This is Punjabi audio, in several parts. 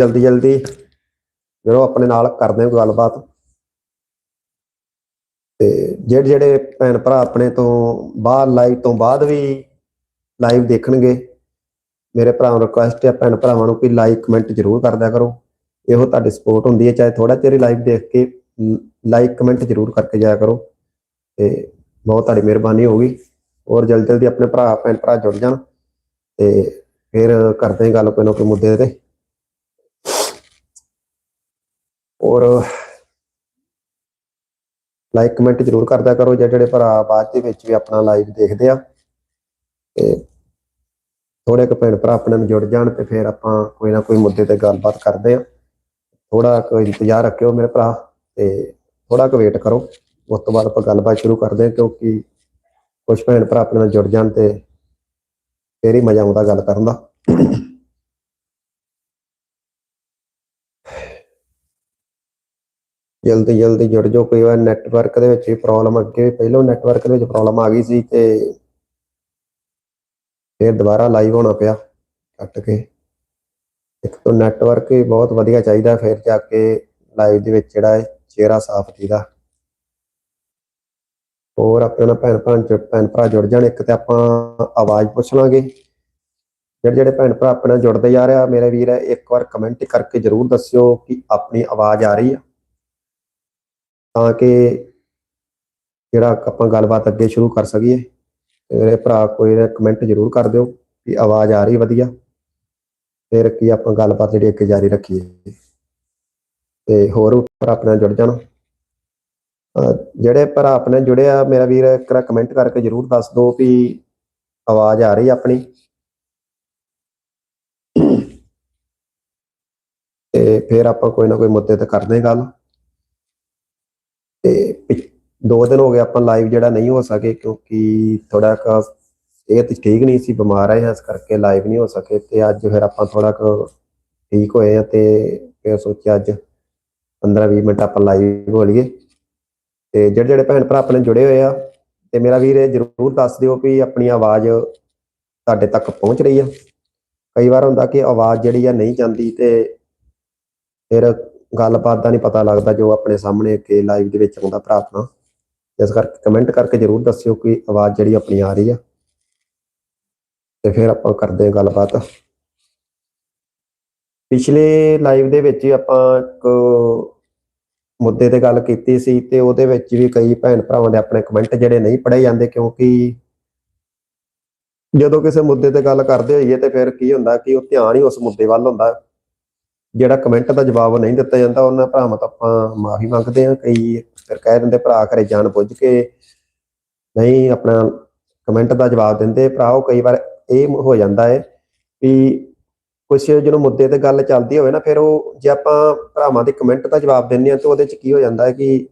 ਜਲਦੀ ਜਲਦੀ। ਜਦੋਂ ਆਪਣੇ ਨਾਲ ਕਰਦੇ ਹੋ ਗੱਲਬਾਤ। ਤੇ ਜਿਹੜੇ ਜਿਹੜੇ ਭੈਣ ਭਰਾ ਆਪਣੇ ਤੋਂ ਬਾਹਰ ਲਾਈਵ ਤੋਂ ਬਾਅਦ ਵੀ ਲਾਈਵ ਦੇਖਣਗੇ, ਮੇਰੇ ਭਰਾ ਨੂੰ ਰਿਕੁਐਸਟ ਹੈ ਭੈਣ ਭਰਾਵਾਂ ਨੂੰ ਕਿ ਲਾਈਕ ਕਮੈਂਟ ਜ਼ਰੂਰ ਕਰਦਿਆ ਕਰੋ। ਇਹੋ ਤੁਹਾਡੀ ਸਪੋਰਟ ਹੁੰਦੀ ਹੈ, ਚਾਹੇ ਥੋੜਾ ਚਿਰ ਲਾਈਵ ਦੇਖ ਕੇ ਲਾਈਕ ਕਮੈਂਟ ਜ਼ਰੂਰ ਕਰਕੇ ਜਾਇਆ ਕਰੋ। ਤੇ ਬਹੁਤ ਤੁਹਾਡੀ ਮਿਹਰਬਾਨੀ ਹੋਊਗੀ। ਔਰ ਜਲਦੀ ਜਲਦੀ ਆਪਣੇ ਭਰਾ, ਭੈਣ ਭਰਾ ਜੁੜ ਜਾਣ। ਤੇ ਫਿਰ ਕਰਦੇ ਹਾਂ ਗੱਲ ਕੋਈ ਨਾ ਕੋਈ ਮੁੱਦੇ ਤੇ। ਔਰ ਲਾਈਕ ਕਮੈਂਟ ਜ਼ਰੂਰ ਕਰਦਾ ਕਰੋ ਜਿਹੜੇ ਜਿਹੜੇ ਭਰਾ ਬਾਅਦ ਦੇ ਵਿੱਚ ਵੀ ਆਪਣਾ ਲਾਈਵ ਦੇਖਦੇ ਆ। ਤੇ ਥੋੜੇ ਕੁ ਭੈਣ ਭਰਾ ਆਪਣੇ ਨੂੰ ਜੁੜ ਜਾਣ ਤੇ ਫਿਰ ਆਪਾਂ ਕੋਈ ਨਾ ਕੋਈ ਮੁੱਦੇ ਤੇ ਗੱਲਬਾਤ ਕਰਦੇ ਆ। ਥੋੜਾ ਕੁ ਇੰਤਜ਼ਾਰ ਰੱਖਿਓ ਮੇਰੇ ਭਰਾ ਤੇ ਥੋੜਾ ਕੁ ਵੇਟ ਕਰੋ। ਉਸ ਤੋਂ ਬਾਅਦ ਆਪਾਂ ਗੱਲਬਾਤ ਸ਼ੁਰੂ ਕਰਦੇ ਹਾਂ ਕਿਉਂਕਿ ਕੁਝ ਭੈਣ ਭਰਾ ਆਪਣੇ ਨਾਲ ਜੁੜ ਜਾਣ ਤੇ ਫੇਰ ਹੀ ਮਜ਼ਾ ਆਉਂਦਾ ਗੱਲ ਕਰਨ ਦਾ। ਜਲਦੀ ਜਲਦੀ ਜੁੜ ਜਾਓ। ਕਈ ਵਾਰ ਨੈਟਵਰਕ ਦੇ ਵਿੱਚ ਵੀ ਪ੍ਰੋਬਲਮ ਅੱਗੇ ਵੀ ਪਹਿਲਾਂ ਨੈਟਵਰਕ ਦੇ ਵਿੱਚ ਪ੍ਰੋਬਲਮ ਆ ਗਈ ਸੀ ਤੇ ਫਿਰ ਦੁਬਾਰਾ ਲਾਈਵ ਹੋਣਾ ਪਿਆ ਕੱਟ ਕੇ। ਇੱਕ ਤਾਂ ਨੈਟਵਰਕ ਹੀ ਬਹੁਤ ਵਧੀਆ ਚਾਹੀਦਾ, ਫਿਰ ਜਾ ਕੇ ਲਾਈਵ ਦੇ ਵਿੱਚ ਜਿਹੜਾ ਹੈ ਚਿਹਰਾ ਸਾਫ਼ ਦਿਖਦਾ ਹੋਰ ਆਪਣੇ ਨਾਲ ਭੈਣ ਭੈਣ ਜੁੜ ਭੈਣ ਭਰਾ ਜੁੜ ਜਾਣ, ਇੱਕ ਤੇ ਆਪਾਂ ਆਵਾਜ਼ ਪੁੱਛ ਲਾਂਗੇ। ਜਿਹੜੇ ਜਿਹੜੇ ਭੈਣ ਭਰਾ ਆਪਣੇ ਨਾਲ ਜੁੜਦੇ ਜਾ ਰਿਹਾ ਮੇਰੇ ਵੀਰ, ਇੱਕ ਵਾਰ ਕਮੈਂਟ ਕਰਕੇ ਜਰੂਰ ਦੱਸਿਓ ਕਿ ਆਪਣੀ ਆਵਾਜ਼ ਆ ਰਹੀ ਆ। ਤਾਂ ਕਿ ਜਿਹੜਾ ਆਪਾਂ ਗੱਲਬਾਤ ਅੱਗੇ ਸ਼ੁਰੂ ਕਰ ਸਕੀਏ ਮੇਰੇ ਭਰਾ ਕੋਈ ਕਮੈਂਟ ਜ਼ਰੂਰ ਕਰ ਦਿਓ ਕਿ ਆਵਾਜ਼ ਆ ਰਹੀ ਵਧੀਆ। ਫਿਰ ਕੀ ਆਪਾਂ ਗੱਲਬਾਤ ਜਿਹੜੀ ਅੱਗੇ ਜਾਰੀ ਰੱਖੀਏ। ਤੇ ਹੋਰ ਭਰਾ ਆਪਣੇ ਜੁੜ ਜਾਣ। ਜਿਹੜੇ ਭਰਾ ਆਪਣੇ ਨਾਲ ਜੁੜੇ ਆ ਮੇਰਾ ਵੀਰ ਇੱਕ ਵਾਰ ਕਮੈਂਟ ਕਰਕੇ ਜ਼ਰੂਰ ਦੱਸ ਦਿਓ ਵੀ ਆਵਾਜ਼ ਆ ਰਹੀ ਆਪਣੀ। ਤੇ ਫਿਰ ਆਪਾਂ ਕੋਈ ਨਾ ਕੋਈ ਮੁੱਦੇ ਤੇ ਕਰਦੇ ਹਾਂ ਗੱਲ। ਦੋ ਦਿਨ ਹੋ ਗਏ ਆਪਾਂ ਲਾਈਵ ਜਿਹੜਾ ਨਹੀਂ ਹੋ ਸਕੇ ਕਿਉਂਕਿ ਥੋੜਾ ਕ ਸਿਹਤ ਠੀਕ ਨਹੀਂ ਸੀ, ਬਿਮਾਰ ਹੈ ਇਸ ਕਰਕੇ ਲਾਈਵ ਨਹੀਂ ਹੋ ਸਕੇ ਤੇ ਅੱਜ ਫਿਰ ਆਪਾਂ ਥੋੜਾ ਕ ਠੀਕ ਹੋਏ ਆ ਤੇ ਫਿਰ ਸੋਚਿਆ ਅੱਜ 15-20 ਮਿੰਟ ਆਪਾਂ ਲਾਈਵ ਹੋ ਲਈਏ। ਤੇ ਜਿਹੜੇ ਜਿਹੜੇ ਭੈਣ ਭਰਾ ਆਪਣੇ ਜੁੜੇ ਹੋਏ ਆ ਤੇ ਮੇਰਾ ਵੀਰ ਇਹ ਜਰੂਰ ਦੱਸ ਦਿਓ ਵੀ ਆਪਣੀ ਆਵਾਜ਼ ਤੁਹਾਡੇ ਤੱਕ ਪਹੁੰਚ ਰਹੀ ਆ। ਕਈ ਵਾਰ ਹੁੰਦਾ ਕਿ ਆਵਾਜ਼ ਜਿਹੜੀ ਆ ਨਹੀਂ ਜਾਂਦੀ ਤੇ ਫਿਰ ਗੱਲਬਾਤ ਦਾ ਨਹੀਂ ਪਤਾ ਲੱਗਦਾ ਜੋ ਆਪਣੇ ਸਾਹਮਣੇ ਅੱਗੇ ਲਾਈਵ ਦੇ ਵਿੱਚ ਆਉਂਦਾ ਭਰਾ ਆਪਣਾ। ਇਸ ਕਰਕੇ ਕਮੈਂਟ ਕਰਕੇ ਜਰੂਰ ਦੱਸਿਓ ਕਿ ਆਵਾਜ਼ ਜਿਹੜੀ ਆਪਣੀ ਆ ਰਹੀ ਆ। ਤੇ ਫਿਰ ਆਪਾਂ ਕਰਦੇ ਹਾਂ ਗੱਲਬਾਤ। ਪਿਛਲੇ ਲਾਈਵ ਦੇ ਵਿੱਚ ਆਪਾਂ ਇੱਕ ਮੁੱਦੇ ਤੇ ਗੱਲ ਕੀਤੀ ਸੀ ਤੇ ਉਹਦੇ ਵਿੱਚ ਵੀ ਕਈ ਭੈਣ ਭਰਾਵਾਂ ਦੇ ਆਪਣੇ ਕਮੈਂਟ ਜਿਹੜੇ ਨਹੀਂ ਪੜ੍ਹੇ ਜਾਂਦੇ ਕਿਉਂਕਿ ਜਦੋਂ ਕਿਸੇ ਮੁੱਦੇ ਤੇ ਗੱਲ ਕਰਦੇ ਹੋਈਏ ਤੇ ਫਿਰ ਕੀ ਹੁੰਦਾ ਕਿ ਉਹ ਧਿਆਨ ਹੀ ਉਸ ਮੁੱਦੇ ਵੱਲ ਹੁੰਦਾ। ਜਿਹੜਾ ਕਮੈਂਟ ਦਾ ਜਵਾਬ ਨਹੀਂ ਦਿੱਤਾ ਜਾਂਦਾ, ਉਹਨਾਂ ਭਰਾਵਾਂ ਤੋਂ ਆਪਾਂ ਮਾਫੀ ਮੰਗਦੇ ਹਾਂ। ਕਈ ਫਿਰ ਕਹਿ ਦਿੰਦੇ, ਭਰਾ ਘਰੇ ਜਾਣ ਬੁੱਝ ਕੇ ਨਹੀਂ ਆਪਣਾ ਕਮੈਂਟ ਦਾ ਜਵਾਬ ਦਿੰਦੇ। ਭਰਾਓ ਕਈ ਵਾਰ ਇਹ ਹੋ ਜਾਂਦਾ ਹੈ ਵੀ ਕੁਛ ਜਦੋਂ ਮੁੱਦੇ ਤੇ ਗੱਲ ਚੱਲਦੀ ਹੋਵੇ ਨਾ, ਫਿਰ ਉਹ ਜੇ ਆਪਾਂ ਭਰਾਵਾਂ ਦੇ ਕਮੈਂਟ ਦਾ ਜਵਾਬ ਦਿੰਦੇ ਆ ਤਾਂ ਉਹਦੇ ਚ ਕੀ ਹੋ ਜਾਂਦਾ ਹੈ ਕਿ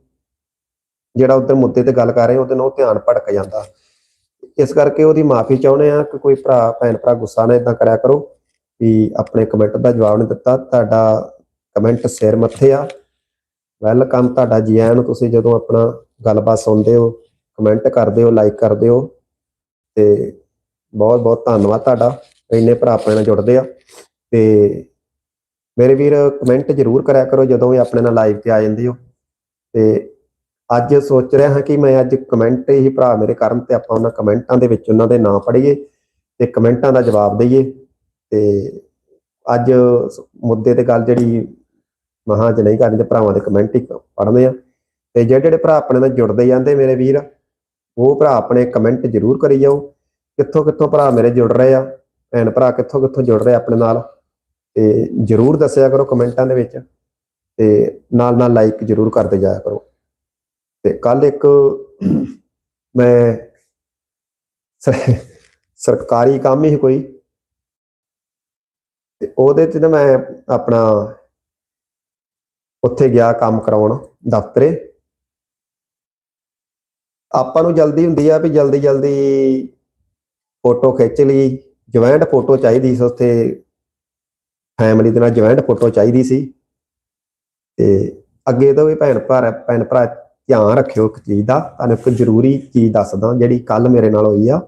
ਜਿਹੜਾ ਉਧਰ ਮੁੱਦੇ ਤੇ ਗੱਲ ਕਰ ਰਹੇ, ਉਹਦੇ ਨਾਲ ਉਹ ਧਿਆਨ ਭਟਕ ਜਾਂਦਾ। ਇਸ ਕਰਕੇ ਉਹਦੀ ਮਾਫੀ ਚਾਹੁੰਦੇ ਆ ਕਿ ਕੋਈ ਭਰਾ ਭੈਣ ਭਰਾ ਗੁੱਸਾ ਨਾ ਇਦਾਂ ਕਰਿਆ ਕਰੋ। ਵੀ ਆਪਣੇ ਕਮੈਂਟ ਦਾ ਜਵਾਬ ਨਹੀਂ ਦਿੱਤਾ। ਤੁਹਾਡਾ ਕਮੈਂਟ ਸਿਰ ਮੱਥੇ ਆ। ਵੈਲਕਮ ਤੁਹਾਡਾ ਜੀ ਆਇਆਂ ਨੂੰ ਤੁਸੀਂ ਜਦੋਂ ਆਪਣਾ ਗੱਲਬਾਤ ਸੁਣਦੇ ਹੋ ਕਮੈਂਟ ਕਰਦੇ ਹੋ ਲਾਈਕ ਕਰਦੇ ਹੋ, ਤੇ ਬਹੁਤ ਬਹੁਤ ਧੰਨਵਾਦ ਤੁਹਾਡਾ। ਇੰਨੇ ਭਰਾ ਆਪਣੇ ਨਾਲ ਜੁੜਦੇ ਆ। ਤੇ ਮੇਰੇ ਵੀਰ ਕਮੈਂਟ ਜ਼ਰੂਰ ਕਰਿਆ ਕਰੋ ਜਦੋਂ ਵੀ ਆਪਣੇ ਨਾਲ ਲਾਈਵ ਤੇ ਆ ਜਾਂਦੇ ਹੋ। ਤੇ ਅੱਜ ਸੋਚ ਰਿਹਾ ਹਾਂ ਕਿ ਮੈਂ ਅੱਜ ਕਮੈਂਟ ਹੀ ਭਰਾ ਮੇਰੇ ਕਰਨ ਤੇ ਆਪਾਂ ਉਹਨਾਂ ਕਮੈਂਟਾਂ ਦੇ ਵਿੱਚ ਉਹਨਾਂ ਦੇ ਨਾਂ ਪੜ੍ਹੀਏ ਤੇ ਕਮੈਂਟਾਂ ਦਾ ਜਵਾਬ ਦਈਏ। ਤੇ ਅੱਜ ਮੁੱਦੇ ਤੇ ਗੱਲ ਜਿਹੜੀ ਮਹਾਂ ਚ ਨਹੀਂ ਕਰਨੀ ਤੇ ਭਰਾਵਾਂ ਦੇ ਕਮੈਂਟ ਹੀ ਪੜ੍ਹਦੇ ਆ। ਤੇ ਜਿਹੜੇ ਜਿਹੜੇ ਭਰਾ ਆਪਣੇ ਨਾਲ ਜੁੜਦੇ ਜਾਂਦੇ ਮੇਰੇ ਵੀਰ, ਉਹ ਭਰਾ ਆਪਣੇ ਕਮੈਂਟ ਜ਼ਰੂਰ ਕਰੀ ਜਾਓ। ਕਿੱਥੋਂ ਕਿੱਥੋਂ ਭਰਾ ਮੇਰੇ ਜੁੜ ਰਹੇ ਆ, ਭੈਣ ਭਰਾ ਕਿੱਥੋਂ ਕਿੱਥੋਂ ਜੁੜ ਰਹੇ ਆਪਣੇ ਨਾਲ, ਤੇ ਜ਼ਰੂਰ ਦੱਸਿਆ ਕਰੋ ਕਮੈਂਟਾਂ ਦੇ ਵਿੱਚ, ਤੇ ਨਾਲ ਨਾਲ ਲਾਈਕ ਜ਼ਰੂਰ ਕਰਦੇ ਜਾਇਆ ਕਰੋ। ਤੇ ਕੱਲ ਇੱਕ ਮੈਂ ਸਰਕਾਰੀ ਕੰਮ ਹੀ ਕੋਈ ਤੇ ਉਹਦੇ ਚ ਨਾ ਮੈਂ ਆਪਣਾ ਉੱਥੇ ਗਿਆ ਕੰਮ ਕਰਾਉਣ, ਦਫ਼ਤਰੇ। ਆਪਾਂ ਨੂੰ ਜਲਦੀ ਹੁੰਦੀ ਆ ਵੀ ਜਲਦੀ ਜਲਦੀ ਫੋਟੋ ਖਿੱਚ ਲਈ। ਜੁਆਇੰਟ ਫੋਟੋ ਚਾਹੀਦੀ ਸੀ ਉੱਥੇ। ਫੈਮਿਲੀ ਦੇ ਨਾਲ ਜੁਆਇੰਟ ਫੋਟੋ ਚਾਹੀਦੀ ਸੀ। ਤੇ ਅੱਗੇ ਤੋਂ ਵੀ ਭੈਣ ਭਰਾ ਭੈਣ ਭਰਾ ਧਿਆਨ ਰੱਖਿਓ ਇੱਕ ਚੀਜ਼ ਦਾ। ਤੁਹਾਨੂੰ ਇੱਕ ਜ਼ਰੂਰੀ ਚੀਜ਼ ਦੱਸਦਾ ਜਿਹੜੀ ਕੱਲ ਮੇਰੇ ਨਾਲ ਹੋਈ ਆ।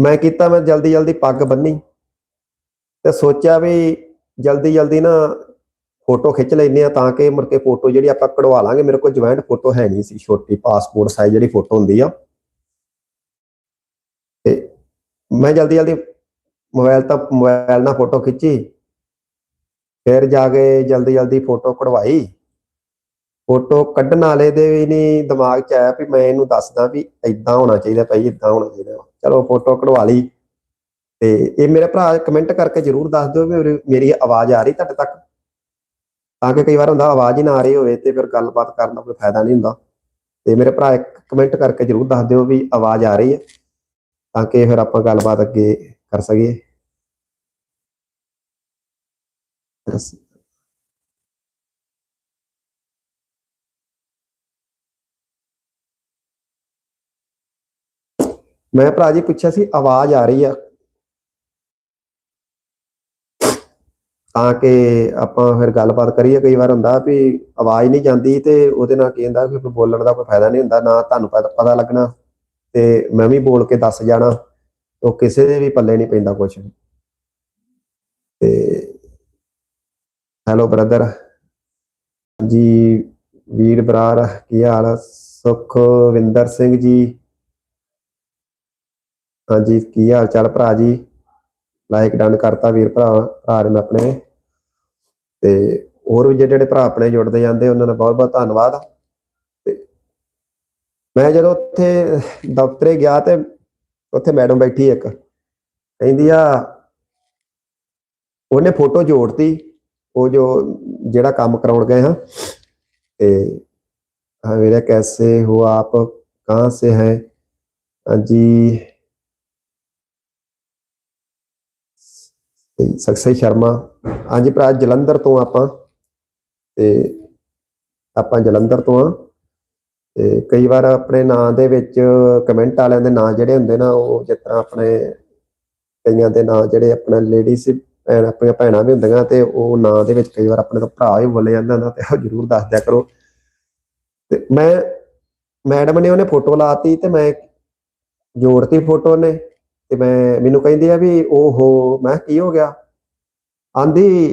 ਮੈਂ ਕੀਤਾ, ਮੈਂ ਜਲਦੀ ਜਲਦੀ ਪੱਗ ਬੰਨੀ। ਤੇ ਸੋਚਿਆ ਵੀ ਜਲਦੀ ਜਲਦੀ ਨਾ ਫੋਟੋ ਖਿੱਚ ਲੈਂਦੇ ਆ ਤਾਂ ਕਿ ਮੁੜ ਕੇ ਫੋਟੋ ਜਿਹੜੀ ਆਪਾਂ ਕਢਵਾ ਲਾਂਗੇ, ਮੇਰੇ ਕੋਲ ਜੁਆਇੰਟ ਫੋਟੋ ਹੈ ਨਹੀਂ ਸੀ, ਛੋਟੀ ਪਾਸਪੋਰਟ ਸਾਈਜ਼ ਜਿਹੜੀ ਫੋਟੋ ਹੁੰਦੀ ਆ। ਤੇ ਮੈਂ ਜਲਦੀ ਜਲਦੀ ਮੋਬਾਈਲ ਤਾਂ ਮੋਬਾਈਲ ਨਾਲ ਫੋਟੋ ਖਿੱਚੀ, ਫਿਰ ਜਾ ਕੇ ਜਲਦੀ ਜਲਦੀ ਫੋਟੋ ਕਢਵਾਈ। ਫੋਟੋ ਕੱਢਣ ਵਾਲੇ ਦੇ ਵੀ ਨਹੀਂ ਦਿਮਾਗ 'ਚ ਆਇਆ ਵੀ ਮੈਂ ਇਹਨੂੰ ਦੱਸਦਾ ਵੀ ਇਦਾਂ ਹੋਣਾ ਚਾਹੀਦਾ ਭਾਈ ਇਦਾਂ ਹੋਣਾ ਚਾਹੀਦਾ। ਚਲੋ ਫੋਟੋ ਕਢਵਾ ਲਈ। ਤੇ ਇਹ ਮੇਰਾ ਭਰਾ ਕਮੈਂਟ ਕਰਕੇ ਜਰੂਰ ਦੱਸ ਦਿਓ ਵੀ ਮੇਰੀ- ਆਵਾਜ਼ ਆ ਰਹੀ ਤੁਹਾਡੇ ਤੱਕ। ਤਾਂ ਕਿ ਕਈ ਵਾਰ ਹੁੰਦਾ ਆਵਾਜ਼ ਹੀ ਨਾ ਆ ਰਹੀ ਹੋਵੇ ਤੇ ਫਿਰ ਗੱਲਬਾਤ ਕਰਨ ਦਾ ਕੋਈ ਫਾਇਦਾ ਨਹੀਂ ਹੁੰਦਾ। ਤੇ ਮੇਰੇ ਭਰਾ ਇੱਕ ਕਮੈਂਟ ਕਰਕੇ ਜਰੂਰ ਦੱਸ ਦਿਓ ਵੀ ਆਵਾਜ਼ ਆ ਰਹੀ ਹੈ। ਤਾਂ ਕਿ ਫਿਰ ਆਪਾਂ ਗੱਲਬਾਤ ਅੱਗੇ ਕਰ ਸਕੀਏ। ਮੈਂ ਭਰਾ ਜੀ ਪੁੱਛਿਆ ਸੀ, ਆਵਾਜ਼ ਆ ਰਹੀ ਆ। ਤਾਂ ਕਿ ਆਪਾਂ ਫਿਰ ਗੱਲਬਾਤ ਕਰੀਏ, ਕਈ ਵਾਰ ਹੁੰਦਾ ਵੀ ਆਵਾਜ਼ ਨਹੀਂ ਜਾਂਦੀ ਤੇ ਉਹਦੇ ਨਾਲ ਕੀ ਹੁੰਦਾ ਕਿ ਬੋਲਣ ਦਾ ਕੋਈ ਫਾਇਦਾ ਨਹੀਂ ਹੁੰਦਾ, ਨਾ ਤੁਹਾਨੂੰ ਪਤਾ ਪਤਾ ਲੱਗਣਾ ਤੇ ਮੈਂ ਵੀ ਬੋਲ ਕੇ ਦੱਸ ਜਾਣਾ, ਉਹ ਕਿਸੇ ਦੇ ਵੀ ਪੱਲੇ ਨਹੀਂ ਪੈਂਦਾ ਕੁਝ ਤੇ ਹੈਲੋ ਬ੍ਰਦਰ। ਜੀ ਵੀਰ ਬਰਾਰ, ਕੀ ਹਾਲ? ਸੁਖਵਿੰਦਰ ਸਿੰਘ ਜੀ। ਹਾਂਜੀ, ਕੀ ਹਾਲ ਚਾਲ ਭਰਾ ਜੀ? ਲਾਈਕ ਡਨ ਕਰਤਾ ਵੀਰ ਭਰਾ ਭਰਾ ਨੇ ਆਪਣੇ। ਤੇ ਹੋਰ ਵੀ ਜਿਹੜੇ ਭਰਾ ਆਪਣੇ ਜੁੜਦੇ ਜਾਂਦੇ, ਉਹਨਾਂ ਦਾ ਬਹੁਤ ਬਹੁਤ ਧੰਨਵਾਦ। ਤੇ ਮੈਂ ਜਦੋਂ ਉੱਥੇ ਦਫ਼ਤਰੇ ਗਿਆ ਤੇ ਉੱਥੇ ਮੈਡਮ ਬੈਠੀ ਇੱਕ। ਕਹਿੰਦੀ ਆ, ਉਹਨੇ ਫੋਟੋ ਜੋੜਤੀ, ਉਹ ਜੋ ਜਿਹੜਾ ਕੰਮ ਕਰਾਉਣ ਗਏ ਹਾਂ। ਤੇ ਹਾਂ ਮੇਰਾ ਕੈਸੇ ਹੋ ਆਪ ਕਹਾਂ ਸੇ ਹੈ? ਹਾਂਜੀ। जी ਸਖਸੇ ਸ਼ਰਮਾ, ਹਾਂਜੀ ਭਰਾ, ਜਲੰਧਰ ਤੋਂ ਆਪਾਂ ਤੇ ਆਪਾਂ ਜਲੰਧਰ ਤੋਂ ਆ ਤੇ ਕਈ ਵਾਰ ਆਪਣੇ ਨਾਂ ਦੇ ਵਿੱਚ ਕਮੈਂਟ ਵਾਲਿਆਂ ਦੇ ਨਾਂ ਜਿਹੜੇ ਹੁੰਦੇ ਨਾ, ਉਹ ਜਿਸ ਤਰ੍ਹਾਂ ਆਪਣੇ ਕਈਆਂ ਦੇ ਨਾਂ ਜਿਹੜੇ ਆਪਣੇ ਲੇਡੀਜ਼ ਭੈਣ, ਆਪਣੀਆਂ ਭੈਣਾਂ ਵੀ ਹੁੰਦੀਆਂ ਤੇ ਉਹ ਨਾਂ ਦੇ ਵਿੱਚ ਕਈ ਵਾਰ ਆਪਣੇ ਤੋਂ ਭਰਾ ਹੀ ਬੋਲੇ ਜਾਂਦਾ ਨਾ, ਤੇ ਉਹ ਜ਼ਰੂਰ ਦੱਸ ਦਿਆ ਕਰੋ। ਤੇ ਮੈਂ ਮੈਡਮ ਨੇ ਉਹਨੇ ਫੋਟੋ ਲਾਤੀ ਤੇ ਮੈਂ ਜੋੜਤੀ ਫੋਟੋ ਨੇ ਤੇ ਮੈਂ ਮੈਨੂੰ ਕਹਿੰਦੀ ਆ ਵੀ ਓਹੋ ਮੈਂ ਕਿਹਾ, ਕੀ ਹੋ ਗਿਆ? ਆਂਦੀ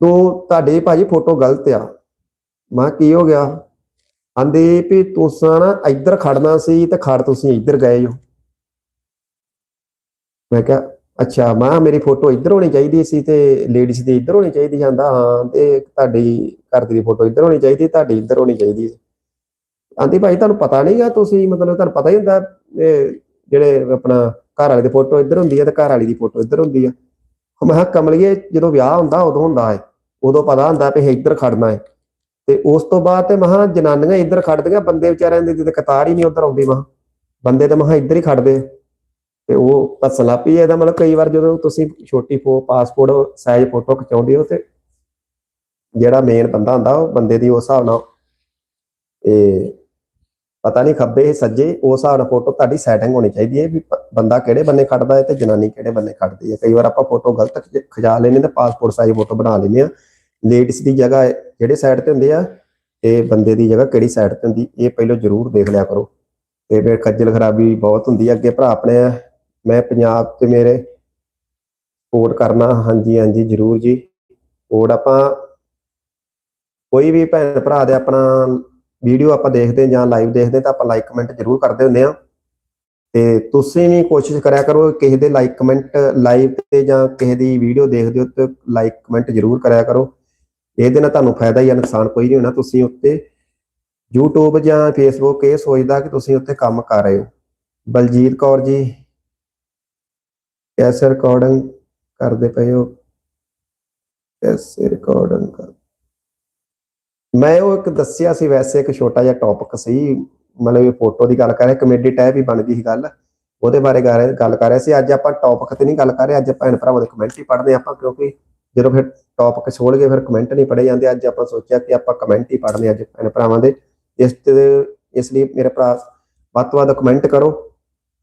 ਤੂੰ ਤੁਹਾਡੀ ਭਾਜੀ ਫੋਟੋ ਗਲਤ ਆ। ਮੈਂ ਕਿਹਾ, ਕੀ ਹੋ ਗਿਆ? ਆਂਦੀ ਵੀ ਤੁਸੀਂ ਨਾ ਇੱਧਰ ਖੜਨਾ ਸੀ ਤੇ ਖੜ ਤੁਸੀਂ ਇੱਧਰ ਗਏ ਹੋ। ਮੈਂ ਕਿਹਾ ਅੱਛਾ ਮੈਂ ਕਿਹਾ, ਮੇਰੀ ਫੋਟੋ ਇੱਧਰ ਹੋਣੀ ਚਾਹੀਦੀ ਸੀ ਤੇ ਲੇਡੀਜ਼ ਦੀ ਇੱਧਰ ਹੋਣੀ ਚਾਹੀਦੀ ਜਾਂਦਾ ਹਾਂ ਤੇ ਤੁਹਾਡੀ ਘਰ ਦੀ ਫੋਟੋ ਇੱਧਰ ਹੋਣੀ ਚਾਹੀਦੀ ਤੁਹਾਡੀ ਇੱਧਰ ਹੋਣੀ ਚਾਹੀਦੀ ਆਂਦੀ ਭਾਈ ਤੁਹਾਨੂੰ ਪਤਾ ਨਹੀਂਗਾ ਤੁਸੀਂ ਮਤਲਬ ਤੁਹਾਨੂੰ ਪਤਾ ਹੀ ਹੁੰਦਾ ਜਿਹੜੇ ਆਪਣਾ ਘਰ ਵਾਲੇ ਦੀ ਫੋਟੋ ਇੱਧਰ ਹੁੰਦੀ ਹੈ ਤੇ ਘਰ ਵਾਲੀ ਦੀ ਫੋਟੋ ਇੱਧਰ ਹੁੰਦੀ ਆ। ਮੈਂ ਕਿਹਾ, ਕਮਲੀਏ, ਜਦੋਂ ਵਿਆਹ ਹੁੰਦਾ, ਉਦੋਂ ਹੁੰਦਾ ਹੈ ਉਦੋਂ ਪਤਾ ਹੁੰਦਾ ਵੀ ਇੱਧਰ ਖੜਨਾ ਹੈ ਤੇ ਉਸ ਤੋਂ ਬਾਅਦ ਤੇ ਮਹਾ ਜਨਾਨੀਆਂ ਇੱਧਰ ਖੜਦੀਆਂ, ਬੰਦੇ ਵਿਚਾਰਿਆਂ ਦੀ ਤੇ ਕਤਾਰ ਹੀ ਨਹੀਂ ਉੱਧਰ ਆਉਂਦੀ ਮਹਾ ਬੰਦੇ ਤੇ ਮਹਾ ਇੱਧਰ ਹੀ ਖੜਦੇ ਤੇ ਉਹ ਹੱਸਣ ਲੱਗ ਪਈ, ਇਹਦਾ ਮਤਲਬ ਕਈ ਵਾਰ ਜਦੋਂ ਤੁਸੀਂ ਛੋਟੀ ਫੋ ਪਾਸਪੋਰਟ ਸਾਈਜ਼ ਫੋਟੋ ਖਿਚਾਉਂਦੇ ਹੋ ਤੇ ਜਿਹੜਾ ਮੇਨ ਬੰਦਾ ਹੁੰਦਾ, ਉਹ ਬੰਦੇ ਦੀ ਉਸ ਹਿਸਾਬ ਨਾਲ ਇਹ ਪਤਾ ਨਹੀਂ ਖੱਬੇ ਸੱਜੇ, ਉਸ ਹਿਸਾਬ ਨਾਲ ਫੋਟੋ ਤੁਹਾਡੀ ਸੈਟਿੰਗ ਹੋਣੀ ਚਾਹੀਦੀ ਹੈ ਵੀ ਬੰਦਾ ਕਿਹੜੇ ਬੰਨੇ ਖੜਦਾ ਹੈ ਤੇ ਜਨਾਨੀ ਕਿਹੜੇ ਬੰਨੇ ਖੜਦੀ ਹੈ। ਕਈ ਵਾਰ ਆਪਾਂ ਫੋਟੋ ਗਲਤ ਖਿਚਾ ਲੈਂਦੇ ਤੇ ਪਾਸਪੋਰਟ ਸਾਈਜ਼ ਫੋਟੋ ਬਣਾ ਲੈਂਦੇ ਆ ਲੇਡੀਜ਼ ਦੀ ਜਗ੍ਹਾ ਜਿਹੜੇ ਸਾਈਡ ਤੇ ਹੁੰਦੇ ਆ, ਤੇ ਬੰਦੇ ਦੀ ਜਗ੍ਹਾ ਕਿਹੜੀ ਸਾਈਡ ਤੇ ਹੁੰਦੀ, ਇਹ ਪਹਿਲਾਂ ਜ਼ਰੂਰ ਦੇਖ ਲਿਆ ਕਰੋ। ਤੇ ਫਿਰ ਖੱਜਲ ਖਰਾਬੀ ਬਹੁਤ ਹੁੰਦੀ ਹੈ। ਅੱਗੇ ਭਰਾ ਆਪਣੇ ਆ, ਮੈਂ ਪੰਜਾਬ ਤੇ ਮੇਰੇ ਸਪੋਰਟ ਕਰਨਾ, ਹਾਂਜੀ ਹਾਂਜੀ, ਜ਼ਰੂਰ ਜੀ। ਸਪੋਰਟ ਆਪਾਂ ਕੋਈ ਵੀ ਭੈਣ ਭਰਾ ਦੇ ਆਪਣਾ ਵੀਡੀਓ ਆਪਾਂ ਦੇਖਦੇ ਜਾਂ ਲਾਈਵ ਦੇਖਦੇ ਤਾਂ ਆਪਾਂ ਲਾਈਕ ਕਮੈਂਟ ਜ਼ਰੂਰ ਕਰਦੇ ਹੁੰਦੇ ਆ ਤੇ ਤੁਸੀਂ ਵੀ ਕੋਸ਼ਿਸ਼ ਕਰਿਆ ਕਰੋ ਕਿਸੇ ਦੇ ਲਾਈਕ ਕਮੈਂਟ ਲਾਈਵ ਤੇ ਜਾਂ ਕਿਸੇ ਦੀ ਵੀਡੀਓ ਦੇਖਦੇ ਹੋ ਤੇ ਲਾਈਕ ਕਮੈਂਟ ਜ਼ਰੂਰ ਕਰਿਆ ਕਰੋ। ਇਹਦੇ ਨਾਲ ਤੁਹਾਨੂੰ ਫਾਇਦਾ ਹੀ ਆ, ਨੁਕਸਾਨ ਕੋਈ ਨਹੀਂ ਹੋਣਾ ਤੁਸੀਂ ਉੱਤੇ। YouTube ਜਾਂ Facebook ਇਹ ਸੋਚਦਾ ਕਿ ਤੁਸੀਂ ਉੱਤੇ ਕੰਮ ਕਰ ਰਹੇ ਹੋ। ਬਲਜੀਤ ਕੌਰ ਜੀ ਕੈਸੇ ਰਿਕਾਰਡਿੰਗ ਕਰਦੇ ਪਏ ਹੋ। ਕੈਸੇ ਰਿਕਾਰਡਿੰਗ ਕਰ ਮੈਂ ਉਹ ਇੱਕ ਦੱਸਿਆ ਸੀ ਵੈਸੇ ਇੱਕ ਛੋਟਾ ਜਿਹਾ ਟੌਪਿਕ ਸੀ, ਮਤਲਬ ਇਹ ਫੋਟੋ ਦੀ ਗੱਲ ਕਰ ਰਿਹਾ ਕਮੇਡੀ ਟੈਬ ਹੀ ਬਣ ਗਈ ਸੀ ਗੱਲ। ਉਹਦੇ ਬਾਰੇ ਕਰ ਰਹੇ ਗੱਲ ਕਰ ਰਿਹਾ ਸੀ। ਅੱਜ ਆਪਾਂ ਟੌਪਿਕ ਤੇ ਨਹੀਂ ਗੱਲ ਕਰ ਰਹੇ, ਅੱਜ ਭੈਣ ਭਰਾਵਾਂ ਦੇ ਕਮੈਂਟ ਹੀ ਪੜ੍ਹਦੇ ਆਪਾਂ, ਕਿਉਂਕਿ ਜਦੋਂ ਫਿਰ ਟੌਪਿਕ ਛੋੜ ਗਏ ਫਿਰ ਕਮੈਂਟ ਨਹੀਂ ਪੜ੍ਹੇ ਜਾਂਦੇ। ਅੱਜ ਆਪਾਂ ਸੋਚਿਆ ਕਿ ਆਪਾਂ ਕਮੈਂਟ ਹੀ ਪੜ੍ਹਨੇ ਅੱਜ ਭੈਣ ਭਰਾਵਾਂ ਦੇ। ਇਸ ਤੇ ਇਸ ਲਈ ਮੇਰੇ ਭਰਾ ਵੱਧ ਤੋਂ ਵੱਧ ਕਮੈਂਟ ਕਰੋ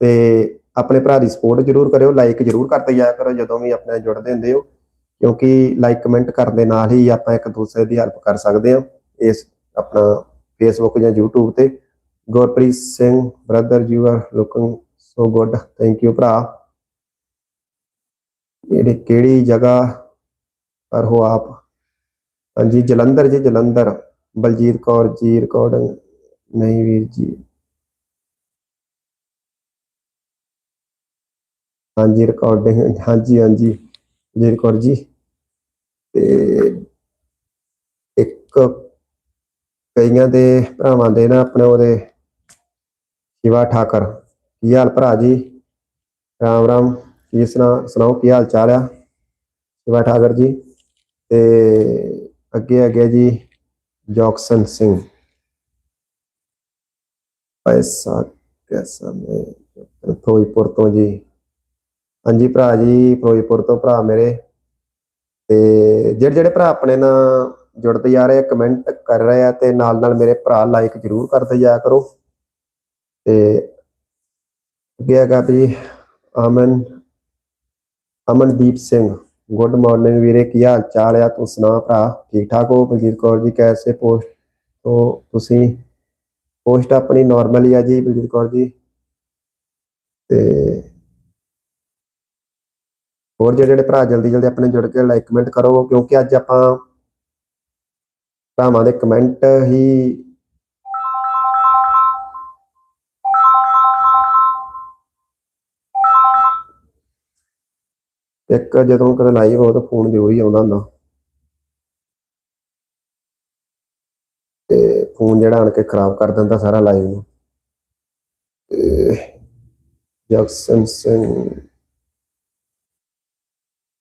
ਤੇ ਆਪਣੇ ਭਰਾ ਦੀ ਸਪੋਰਟ ਜਰੂਰ ਕਰਿਓ ਲਾਈਕ ਜਰੂਰ ਕਰਦੇ ਜਾਇਆ ਕਰੋ, ਜਦੋਂ ਵੀ ਆਪਣੇ ਨਾਲ ਜੁੜਦੇ ਹੁੰਦੇ ਹੋ। ਕਿਉਂਕਿ ਲਾਈਕ ਕਮੈਂਟ ਕਰਨ ਦੇ ਨਾਲ ਹੀ ਆਪਾਂ ਇੱਕ ਦੂਸਰੇ ਦੀ ਹੈਲਪ ਕਰ ਸਕਦੇ ਹਾਂ। ਇਸ ਆਪਣਾ ਫੇਸਬੁੱਕ ਜਾਂ YouTube ਤੇ। Gurpreet Singh brother you are looking so good thank you ਭਰਾ। ਇਹ ਕਿਹੜੀ ਜਗ੍ਹਾ ਪਰ ਹੋ ਆਪ? ਹਾਂਜੀ, ਜਲੰਧਰ ਜੀ, ਜਲੰਧਰ। ਬਲਜੀਤ ਕੌਰ ਜੀ ਰਿਕਾਰਡਿੰਗ ਨਹੀਂ ਵੀਰ ਜੀ। ਹਾਂਜੀ ਰਿਕਾਰਡਿੰਗ ਹਾਂਜੀ ਹਾਂਜੀ ਜੀ ਕੌਰ ਜੀ। ਤੇ ਇੱਕ ਕਈਆਂ ਦੇ ਭਰਾਵਾਂ ਦੇ ਨਾ ਆਪਣੇ ਉਹਦੇ ਸ਼ਿਵਾ ਠਾਕਰ। ਕੀ ਹਾਲ ਭਰਾ ਜੀ? ਰਾਮ ਰਾਮ। ਕੀ ਸੁਣਾ, ਸੁਣਾਓ, ਕੀ ਹਾਲ ਚਾਲ ਆ? ਸ਼ਿਵਾ ਠਾਕਰ ਜੀ ਤੇ ਅੱਗੇ ਅੱਗੇ ਜੀ ਜੋਕਸਨ ਸਿੰਘ। ਪੈਸਾ ਕੈਸਾ ਮੈਂ ਫਿਰੋਜ਼ਪੁਰ ਤੋਂ ਜੀ। ਹਾਂਜੀ ਭਰਾ ਜੀ, ਫਿਰੋਜ਼ਪੁਰ ਤੋਂ ਭਰਾ ਮੇਰੇ। ਤੇ ਜਿਹੜੇ ਜਿਹੜੇ ਭਰਾ ਆਪਣੇ ਨਾਲ ਜੁੜਦੇ ਜਾ ਰਹੇ ਆ ਕਮੈਂਟ ਕਰ ਰਹੇ ਆ ਤੇ ਨਾਲ ਨਾਲ ਮੇਰੇ ਭਰਾ ਲਾਈਕ ਜਰੂਰ ਕਰਦੇ ਜਾਇਆ ਕਰੋ। ਤੇ ਅੱਗੇ ਹੈਗਾ ਵੀ ਅਮਨ, ਅਮਨਦੀਪ ਸਿੰਘ। ਗੁੱਡ ਮਾਰਨਿੰਗ ਵੀਰੇ, ਕੀ ਹਾਲ ਚਾਲ ਆ? ਤੂੰ ਸੁਣਾ ਭਰਾ, ਠੀਕ ਠਾਕ ਹੋ? ਬਲਜੀਤ ਕੌਰ ਜੀ, ਕੈਸੇ ਪੋਸਟ ਤੋਂ ਤੁਸੀਂ? ਪੋਸਟ ਆਪਣੀ ਨਾਰਮਲ ਹੀ ਆ ਜੀ, ਬਲਜੀਤ ਕੌਰ ਜੀ। ਤੇ ਹੋਰ ਜਿਹੜੇ ਜਿਹੜੇ ਭਰਾ ਜਲਦੀ ਜਲਦੀ ਆਪਣੇ ਜੁੜ ਕੇ ਲਾਈਕ ਕਮੈਂਟ ਕਰੋ, ਕਿਉਂਕਿ ਅੱਜ ਆਪਾਂ ਭਰਾਵਾਂ ਦੇ ਕਮੈਂਟ ਹੀ। ਇੱਕ ਜਦੋਂ ਕਦੇ ਲਾਈਵ ਹੋ ਤਾਂ ਫੋਨ ਜ਼ਰੂਰ ਹੀ ਆਉਂਦਾ ਹੁੰਦਾ। ਤੇ ਫੋਨ ਜਿਹੜਾ ਆਣ ਕੇ ਖਰਾਬ ਕਰ ਦਿੰਦਾ ਸਾਰਾ ਲਾਈਵ ਨੂੰ। ਤੇ ਜਗਸਨ ਸਿੰਘ,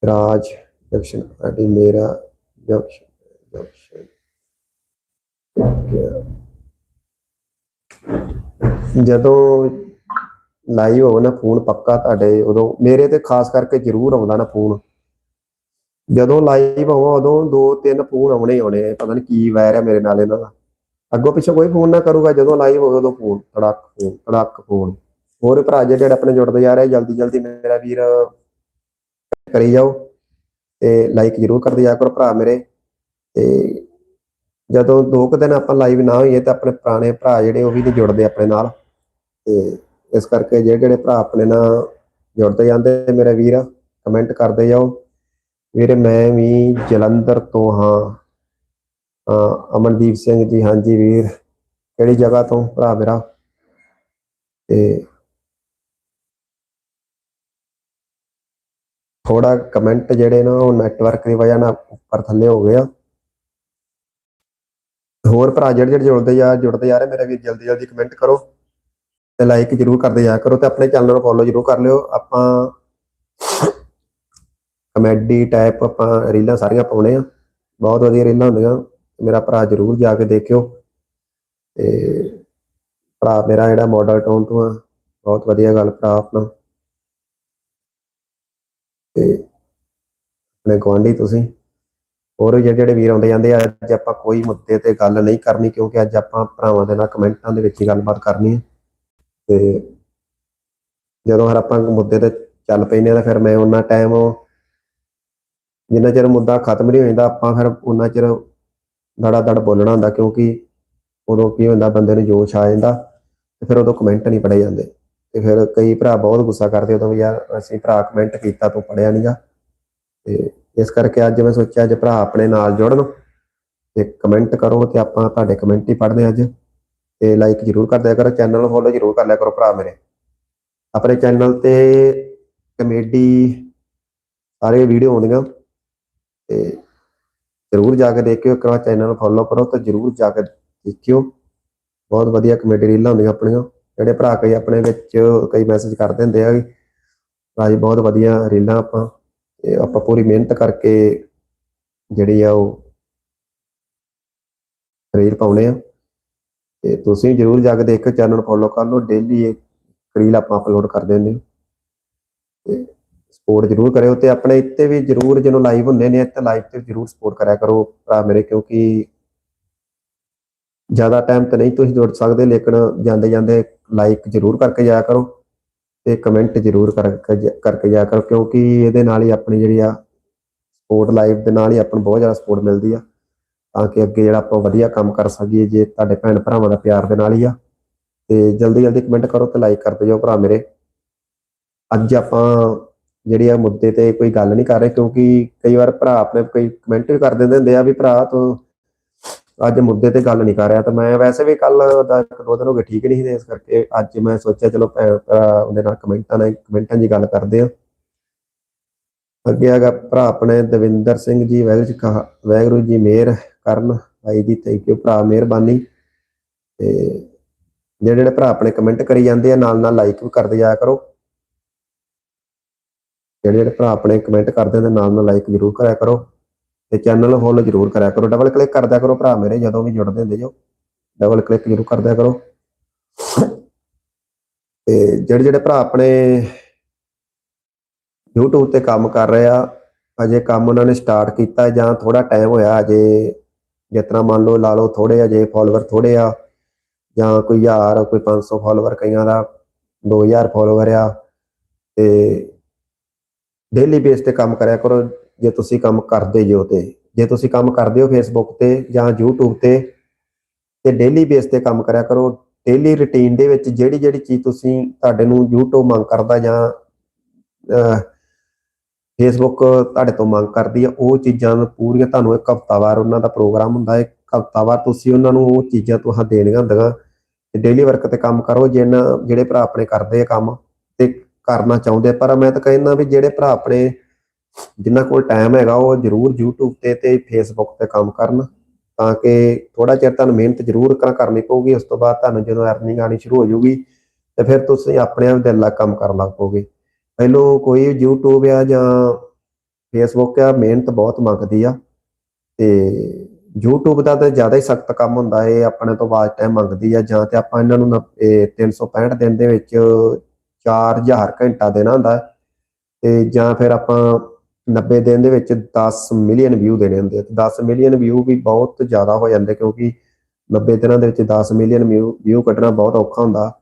ਰਾਜ ਜੰਕਸ਼ਨ, ਸਾਡੀ ਮੇਰਾ ਜੰਕਸ਼ਨ ਜੰਕਸ਼ਨ। ਜਦੋਂ ਲਾਈਵ ਹੋਵੇ ਨਾ ਫੋਨ ਪੱਕਾ ਤੁਹਾਡੇ, ਉਦੋਂ ਮੇਰੇ ਤੇ ਖਾਸ ਕਰਕੇ ਜ਼ਰੂਰ ਆਉਂਦਾ ਨਾ ਫੋਨ ਜਦੋਂ ਲਾਈਵ ਹੋਵਾਂ, ਉਦੋਂ ਦੋ ਤਿੰਨ ਫੋਨ ਆਉਣੇ ਆਉਣੇ ਪਤਾ ਨਹੀਂ ਕੀ ਵੈਰ ਹੈ ਮੇਰੇ ਨਾਲ ਇਹਨਾਂ ਦਾ। ਅੱਗੋਂ ਪਿੱਛੋਂ ਕੋਈ ਫੋਨ ਨਾ ਕਰੂਗਾ, ਜਦੋਂ ਲਾਈਵ ਹੋਵੇ ਉਦੋਂ ਫੋਨ ਧੜਕ ਫੋਨ ਧੜਕ ਫੋਨ ਹੋਰ ਭਰਾ ਜਿਹੜੇ ਜਿਹੜੇ ਆਪਣੇ ਜੁੜਦੇ ਜਾ ਰਹੇ, ਜਲਦੀ ਜਲਦੀ ਮੇਰਾ ਵੀਰ ਕਰੀ ਜਾਓ ਤੇ ਲਾਈਕ ਜ਼ਰੂਰ ਕਰਦੇ ਜਾ ਕਰੋ ਭਰਾ ਮੇਰੇ। ਤੇ ਜਦੋਂ ਦੋ ਕੁ ਦਿਨ ਆਪਾਂ ਲਾਈਵ ਨਾ ਹੋਈਏ ਤਾਂ ਆਪਣੇ ਪੁਰਾਣੇ ਭਰਾ ਜਿਹੜੇ ਉਹ ਵੀ ਨਹੀਂ ਜੁੜਦੇ ਆਪਣੇ ਨਾਲ। ਤੇ ਇਸ ਕਰਕੇ ਜਿਹੜੇ ਜਿਹੜੇ ਭਰਾ ਆਪਣੇ ਨਾਲ ਜੁੜਦੇ ਜਾਂਦੇ ਮੇਰੇ ਵੀਰ ਕਮੈਂਟ ਕਰਦੇ ਜਾਓ। ਵੀਰੇ ਮੈਂ ਵੀ ਜਲੰਧਰ ਤੋਂ ਹਾਂ। ਅਹ ਅਮਨਦੀਪ ਸਿੰਘ ਜੀ, ਹਾਂਜੀ ਵੀਰ। ਕਿਹੜੀ ਜਗ੍ਹਾ ਤੋਂ ਭਰਾ ਮੇਰਾ? ਤੇ ਥੋੜਾ ਕਮੈਂਟ ਜਿਹੜੇ ਨਾ ਉਹ ਨੈਟਵਰਕ ਦੀ ਵਜ੍ਹਾ ਨਾਲ ਉੱਪਰ ਥੱਲੇ ਹੋ ਗਏ ਆ। ਹੋਰ ਭਰਾ ਜਿਹੜੇ ਜਿਹੜੇ ਜੁੜਦੇ ਜਾ ਜੁੜਦੇ ਜਾ ਰਹੇ, ਮੇਰੇ ਵੀਰ ਜਲਦੀ ਜਲਦੀ ਕਮੈਂਟ ਕਰੋ ਤੇ ਲਾਈਕ ਜਰੂਰ ਕਰਦੇ ਜਾ ਕਰੋ ਤੇ ਆਪਣੇ ਚੈਨਲ ਨੂੰ ਫੋਲੋ ਜਰੂਰ ਕਰ ਲਿਓ। ਆਪਾਂ ਕਮੇਡੀ ਟਾਈਪ ਆਪਾਂ ਰੀਲਾਂ ਸਾਰੀਆਂ ਪਾਉਣੇ ਆ, ਬਹੁਤ ਵਧੀਆ ਰੀਲਾਂ ਹੁੰਦੀਆਂ, ਮੇਰਾ ਭਰਾ ਜਰੂਰ ਜਾ ਕੇ ਦੇਖਿਓ ਤੇ ਭਰਾ ਮੇਰਾ ਜਿਹੜਾ ਮਾਡਲ ਟਾਊਨ ਤੋਂ ਆ, ਬਹੁਤ ਵਧੀਆ ਗੱਲ ਭਰਾ ਆਪਣਾ। ਤੇ ਆਪਣੇ ਗੁਆਂਢੀ ਤੁਸੀਂ ਹੋਰ ਵੀ ਜਿਹੜੇ ਜਿਹੜੇ ਵੀਰ ਆਉਂਦੇ ਜਾਂਦੇ ਆ, ਅੱਜ ਆਪਾਂ ਕੋਈ ਮੁੱਦੇ ਤੇ ਗੱਲ ਨਹੀਂ ਕਰਨੀ ਕਿਉਂਕਿ ਅੱਜ ਆਪਾਂ ਭਰਾਵਾਂ ਦੇ ਨਾਲ ਕਮੈਂਟਾਂ ਦੇ ਵਿੱਚ ਹੀ ਗੱਲਬਾਤ ਕਰਨੀ ਹੈ। ਤੇ ਜਦੋਂ ਹਰ ਆਪਾਂ ਮੁੱਦੇ ਤੇ ਚੱਲ ਪੈਨੇ ਆ ਫਿਰ ਮੈਂ ਉਹਨਾਂ ਟਾਈਮ ਜਿੰਨਾ ਚਿਰ ਮੁੱਦਾ ਖਤਮ ਨਹੀਂ ਹੋ ਜਾਂਦਾ ਆਪਾਂ ਫਿਰ ਉਹਨਾਂ ਚਿਰ ਦੜਾ ਦੜ ਬੋਲਣਾ ਹੁੰਦਾ ਕਿਉਂਕਿ ਉਦੋਂ ਕੀ ਹੁੰਦਾ, ਬੰਦੇ ਨੂੰ ਜੋਸ਼ ਆ ਜਾਂਦਾ ਤੇ ਫਿਰ ਉਦੋਂ ਕਮੈਂਟ ਨਹੀਂ ਪੜੇ ਜਾਂਦੇ। ਤੇ ਫਿਰ ਕਈ ਭਰਾ ਬਹੁਤ ਗੁੱਸਾ ਕਰਦੇ ਉਦੋਂ ਵੀ ਯਾਰ ਅਸੀਂ ਭਰਾ ਕਮੈਂਟ ਕੀਤਾ, ਤੂੰ ਪੜਿਆ ਨਹੀਂਗਾ ਤੇ ਇਸ ਕਰਕੇ ਅੱਜ ਮੈਂ ਸੋਚਿਆ ਅੱਜ ਭਰਾ ਆਪਣੇ ਨਾਲ ਜੁੜਨ ਤੇ ਕਮੈਂਟ ਕਰੋ ਤੇ ਆਪਾਂ ਤੁਹਾਡੇ ਕਮੈਂਟ ਹੀ ਪੜ੍ਹਦੇ ਅੱਜ ਤੇ ਲਾਈਕ ਜਰੂਰ ਕਰ ਦਿਆ ਕਰੋ ਚੈਨਲ ਨੂੰ ਫੋਲੋ ਜਰੂਰ ਕਰ ਲਿਆ ਕਰੋ ਭਰਾ ਮੇਰੇ। ਆਪਣੇ ਚੈਨਲ ਤੇ ਕਮੇਡੀ ਸਾਰੇ ਵੀਡੀਓ ਆਉਂਦੀਆਂ ਤੇ ਜਰੂਰ ਜਾ ਕੇ ਦੇਖਿਓ, ਇੱਕ ਵਾਰ ਚੈਨਲ ਨੂੰ ਫੋਲੋ ਕਰੋ ਤੇ ਜਰੂਰ ਜਾ ਕੇ ਦੇਖਿਓ। ਬਹੁਤ ਵਧੀਆ ਕਮੇਡੀ ਰੀਲਾਂ ਹੁੰਦੀਆਂ ਆਪਣੀਆਂ, ਜਿਹੜੇ ਭਰਾ ਕਈ ਆਪਣੇ ਵਿੱਚ ਕਈ ਮੈਸੇਜ ਕਰਦੇ ਹੁੰਦੇ ਆ ਕਿ ਭਾਜੀ ਬਹੁਤ ਵਧੀਆ ਰੀਲਾਂ ਆਪਾਂ ਤੇ ਆਪਾਂ ਪੂਰੀ ਮਿਹਨਤ ਕਰਕੇ ਜਿਹੜੀ ਆ ਉਹ ਰੀਲ ਪਾਉਣੇ ਆ। ਤੇ ਤੁਸੀਂ ਜਰੂਰ ਜਾ ਕੇ ਦੇਖੋ ਚੈਨਲ ਨੂੰ ਫੋਲੋ ਕਰ ਲਓ। ਡੇਲੀ ਇੱਕ ਰੀਲ ਆਪਾਂ ਅਪਲੋਡ ਕਰਦੇ ਹੁੰਦੇ ਹਾਂ। ਤੇ ਸਪੋਰਟ ਜਰੂਰ ਕਰਿਓ ਤੇ ਆਪਣੇ ਇੱਥੇ ਵੀ ਜਰੂਰ ਜਦੋਂ ਲਾਈਵ ਹੁੰਦੇ ਨੇ ਤੇ ਲਾਈਵ ਤੇ ਜਰੂਰ ਸਪੋਰਟ ਕਰਿਆ ਕਰੋ ਭਰਾ ਮੇਰੇ, ਕਿਉਂਕਿ ਜ਼ਿਆਦਾ ਟਾਈਮ ਤਾਂ ਨਹੀਂ ਤੁਸੀਂ ਜੁੜ ਸਕਦੇ, ਲੇਕਿਨ ਜਾਂਦੇ ਜਾਂਦੇ ਲਾਈਕ ਜਰੂਰ ਕਰਕੇ ਜਾਇਆ ਕਰੋ। ਤੇ ਕਮੈਂਟ ਜਰੂਰ ਕਰਕੇ ਜਾ- ਕਰੋ, ਕਿਉਂਕਿ ਇਹਦੇ ਨਾਲ ਹੀ ਆਪਣੀ ਜਿਹੜੀ ਆ ਸਪੋਰਟ ਲਾਈਫ ਦੇ ਨਾਲ ਹੀ ਆਪਾਂ ਨੂੰ ਬਹੁਤ ਜ਼ਿਆਦਾ ਸਪੋਰਟ ਮਿਲਦੀ ਆ, ਤਾਂ ਕਿ ਅੱਗੇ ਜਿਹੜਾ ਆਪਾਂ ਵਧੀਆ ਕੰਮ ਕਰ ਸਕੀਏ, ਜੇ ਤੁਹਾਡੇ ਭੈਣ ਭਰਾਵਾਂ ਦਾ ਪਿਆਰ ਦੇ ਨਾਲ ਹੀ ਆ। ਤੇ ਜਲਦੀ ਜਲਦੀ ਕਮੈਂਟ ਕਰੋ ਤੇ ਲਾਈਕ ਕਰਦੇ ਜਾਓ ਭਰਾ ਮੇਰੇ। ਅੱਜ ਆਪਾਂ ਜਿਹੜੀ ਆ ਮੁੱਦੇ ਤੇ ਕੋਈ ਗੱਲ ਨਹੀਂ ਕਰ ਰਹੇ, ਕਿਉਂਕਿ ਕਈ ਵਾਰ ਭਰਾ ਆਪਣੇ ਕੋਈ ਕਮੈਂਟ ਵੀ ਕਰ ਦਿੰਦੇ ਹੁੰਦੇ ਆ ਵੀ ਭਰਾ ਤੂੰ ਅੱਜ ਮੁੱਦੇ ਤੇ ਗੱਲ ਨਹੀਂ ਕਰ ਰਿਹਾ, ਤਾਂ ਮੈਂ ਵੈਸੇ ਵੀ ਕੱਲ ਦਾ ਇੱਕ ਦੋ ਦਿਨ ਹੋ ਗਏ ਠੀਕ ਨਹੀਂ ਸੀ ਇਸ ਕਰਕੇ ਅੱਜ ਮੈਂ ਸੋਚਿਆ ਚਲੋ ਭੈਣ ਭਰਾ ਉਹਦੇ ਨਾਲ ਕਮੈਂਟਾਂ ਨਾਲ, ਕਮੈਂਟਾਂ ਦੀ ਗੱਲ ਕਰਦੇ ਆ ਅੱਗੇ ਹੈਗਾ ਭਰਾ ਆਪਣੇ ਦਵਿੰਦਰ ਸਿੰਘ ਜੀ ਵਾਹਿਗੁਰੂ ਜੀ ਕਾ ਵਾਹਿਗੁਰੂ ਜੀ ਮਿਹਰ ਕਰਨ, ਭਾਈ ਜੀ ਥੈਂਕ ਯੂ ਭਰਾ ਮਿਹਰਬਾਨੀ। ਤੇ ਜਿਹੜੇ ਜਿਹੜੇ ਭਰਾ ਆਪਣੇ ਕਮੈਂਟ ਕਰੀ ਜਾਂਦੇ ਆ, ਨਾਲ ਨਾਲ ਲਾਈਕ ਵੀ ਕਰਦੇ ਜਾਇਆ ਕਰੋ। ਜਿਹੜੇ ਜਿਹੜੇ ਭਰਾ ਆਪਣੇ ਕਮੈਂਟ ਕਰਦੇ ਨੇ ਨਾਲ ਨਾਲ ਲਾਈਕ ਜ਼ਰੂਰ ਕਰਿਆ ਕਰੋ। ਤੇ ਚੈਨਲ ਨੂੰ ਫੋਲੋ ਜ਼ਰੂਰ ਕਰਿਆ ਕਰੋ ਡਬਲ ਕਲਿੱਕ ਕਰਦਿਆ ਕਰੋ ਭਰਾ ਮੇਰੇ, ਜਦੋਂ ਵੀ ਜੁੜਦੇ ਹੁੰਦੇ ਜੋ। ਡਬਲ ਕਲਿੱਕ ਜ਼ਰੂਰ ਕਰਦਿਆ ਕਰੋ। ਤੇ ਜਿਹੜੇ ਜਿਹੜੇ ਭਰਾ ਆਪਣੇ YouTube ਤੇ ਕੰਮ ਕਰ ਰਹੇ ਆ, ਅਜੇ ਕੰਮ ਉਹਨਾਂ ਨੇ ਸਟਾਰਟ ਕੀਤਾ ਜਾਂ ਥੋੜਾ ਟਾਈਮ ਹੋਇਆ, ਅਜੇ ਜਿਸ ਤਰ੍ਹਾਂ ਮੰਨ ਲਓ ਲਾ ਲਓ ਥੋੜੇ ਅਜੇ ਫਾਲੋਅਰ ਥੋੜੇ ਆ, ਜਾਂ ਕੋਈ 1000 ਕੋਈ 500 ਫਾਲੋਅਰ ਕਈਆਂ ਦਾ 2000 ਫਾਲੋਅਰ ਆ, ਤੇ ਡੇਲੀ ਬੇਸ ਤੇ ਕੰਮ ਕਰਿਆ ਕਰੋ, ਜੇ ਤੁਸੀਂ ਕੰਮ ਕਰਦੇ ਜੋ ਤੇ ਜੇ ਤੁਸੀਂ ਕੰਮ ਕਰਦੇ ਹੋ ਫੇਸਬੁੱਕ ਤੇ ਜਾਂ YouTube ਤੇ ਤੇ ਡੇਲੀ ਬੇਸ ਤੇ ਕੰਮ ਕਰਿਆ ਕਰੋ। ਡੇਲੀ ਰੁਟੀਨ ਦੇ ਵਿੱਚ ਜਿਹੜੀ ਜਿਹੜੀ ਚੀਜ਼ ਤੁਸੀਂ ਤੁਹਾਡੇ ਨੂੰ YouTube ਮੰਗ ਕਰਦਾ ਜਾਂ ਫੇਸਬੁੱਕ ਤੁਹਾਡੇ ਤੋਂ ਮੰਗ ਕਰਦੀ ਆ, ਉਹ ਚੀਜ਼ਾਂ ਪੂਰੀਆਂ ਤੁਹਾਨੂੰ ਇੱਕ ਹਫਤਾਵਾਰ ਉਹਨਾਂ ਦਾ ਪ੍ਰੋਗਰਾਮ ਹੁੰਦਾ ਹੈ ਇੱਕ ਹਫਤਾਵਾਰ ਤੁਸੀਂ ਉਹਨਾਂ ਨੂੰ ਉਹ ਚੀਜ਼ਾਂ ਤੁਹਾਂ ਦੇਣੀਆਂ ਹੁੰਦੀਆਂ। ਤੇ ਡੇਲੀ ਵਰਕ ਤੇ ਕੰਮ ਕਰੋ ਜਿਹਨਾਂ ਜਿਹੜੇ ਭਰਾ ਆਪਣੇ ਕਰਦੇ ਆ ਕੰਮ, ਤੇ ਕਰਨਾ ਚਾਹੁੰਦੇ ਪਰ ਮੈਂ ਤਾਂ ਕਹਿੰਦਾ ਵੀ ਜਿਹੜੇ ਭਰਾ ਆਪਣੇ ਜਿਨ੍ਹਾਂ ਕੋਲ ਟਾਈਮ ਹੈਗਾ, ਉਹ ਜ਼ਰੂਰ YouTube ਤੇ ਤੇ Facebook ਤੇ ਕੰਮ ਕਰਨ, ਤਾਂ ਕਿ ਥੋੜਾ ਚਿਰ ਤੁਹਾਨੂੰ ਮਿਹਨਤ ਜ਼ਰੂਰ ਕਰਨੀ ਪਊਗੀ, ਉਸ ਤੋਂ ਬਾਅਦ ਤੁਹਾਨੂੰ ਜਦੋਂ ਅਰਨਿੰਗ ਆਣੀ ਸ਼ੁਰੂ ਹੋ ਜਾਊਗੀ, ਤੇ ਫਿਰ ਤੁਸੀਂ ਆਪਣੇ ਆਪ ਦਿਲ ਲਾ ਕੰਮ ਕਰਨ ਲੱਗ ਪਓਗੇ ਪਹਿਲੋਂ ਕੋਈ YouTube ਆ ਜਾਂ Facebook ਆ, ਮਿਹਨਤ ਬਹੁਤ ਮੰਗਦੀ ਆ, ਤੇ YouTube ਦਾ ਤਾਂ ਜ਼ਿਆਦਾ ਹੀ ਸਖਤ ਕੰਮ ਹੁੰਦਾ ਹੈ ਆਪਣੇ ਤੋਂ ਬਾਅਦ ਟਾਈਮ ਮੰਗਦੀ ਆ, ਜਾਂ ਤੇ ਆਪਾਂ ਇਹਨਾਂ ਨੂੰ ਨ- ਇਹ 365 ਦਿਨ ਦੇ ਵਿੱਚ 4000 ਘੰਟਾ ਦੇਣਾ ਹੁੰਦਾ ਤੇ ਜਾਂ ਫਿਰ ਆਪਾਂ 90 ਦਿਨ ਦੇ ਵਿੱਚ 10 ਮਿਲੀਅਨ ਵਿਊ ਦੇਣੇ ਹੁੰਦੇ ਆ। ਤੇ 10 ਮਿਲੀਅਨ ਵਿਊ ਵੀ ਬਹੁਤ ਜ਼ਿਆਦਾ ਹੋ ਜਾਂਦੇ ਕਿਉਂਕਿ 90 ਦਿਨਾਂ ਦੇ ਵਿੱਚ 10 ਮਿਲੀਅਨ ਵਿਊ ਕੱਢਣਾ ਬਹੁਤ ਔਖਾ ਹੁੰਦਾ।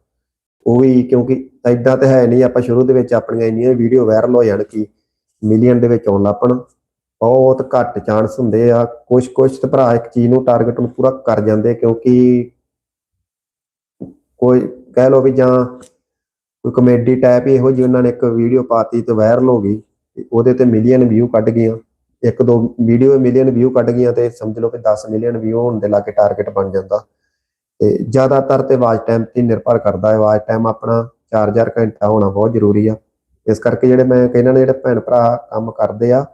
ਉਹ ਵੀ ਕਿਉਂਕਿ ਐਦਾਂ ਤਾਂ ਹੈ ਨਹੀਂ, ਆਪਾਂ ਸ਼ੁਰੂ ਦੇ ਵਿੱਚ ਆਪਣੀਆਂ ਇੰਨੀਆਂ ਵੀਡੀਓ ਵਾਇਰਲ ਹੋ ਜਾਣ ਕਿ ਮਿਲੀਅਨ ਦੇ ਵਿੱਚ ਆਉਣ ਲੱਪਣ ਬਹੁਤ ਘੱਟ ਚਾਂਸ ਹੁੰਦੇ ਆ। ਕੁਝ ਕੁਝ ਤੇ ਭਰਾ ਇੱਕ ਚੀਜ਼ ਨੂੰ ਟਾਰਗੇਟ ਨੂੰ ਪੂਰਾ ਕਰ ਜਾਂਦੇ ਕਿਉਂਕਿ ਕੋਈ ਕਹਿ ਲੋ ਵੀ ਜਾਂ ਕੋਈ ਕਮੇਡੀ ਟਾਈਪ ਇਹੋ ਜਿਹੀ ਉਹਨਾਂ ਨੇ ਇੱਕ ਵੀਡੀਓ ਪਾਤੀ ਤੇ ਵਾਇਰਲ ਹੋ ਗਈ ਉਹਦੇ ਤੇ ਮਿਲੀਅਨ ਵਿਊ ਕੱਢ ਗਈਆਂ। ਇੱਕ ਦੋ ਵੀਡੀਓ ਮਿਲੀਅਨ ਵਿਊ ਕੱਢ ਗਈਆਂ ਤੇ ਸਮਝ ਲਓ ਕਿ 10 ਮਿਲੀਅਨ ਵਿਊ ਹੋਣ ਦੇ ਲਾਗੇ ਟਾਰਗੇਟ ਬਣ ਜਾਂਦਾ। ਤੇ ਜ਼ਿਆਦਾਤਰ ਤੇ ਵਾਚ ਟਾਈਮ ਤੇ ਨਿਰਭਰ ਕਰਦਾ ਹੈ। ਵਾਚ ਟਾਈਮ ਆਪਣਾ 4000 ਘੰਟਾ ਹੋਣਾ ਬਹੁਤ ਜ਼ਰੂਰੀ ਆ। ਇਸ ਕਰਕੇ ਜਿਹੜੇ ਮੈਂ ਕਹਿੰਦਾ ਨੇ, ਜਿਹੜੇ ਭੈਣ ਭਰਾ ਕੰਮ ਕਰਦੇ ਆ,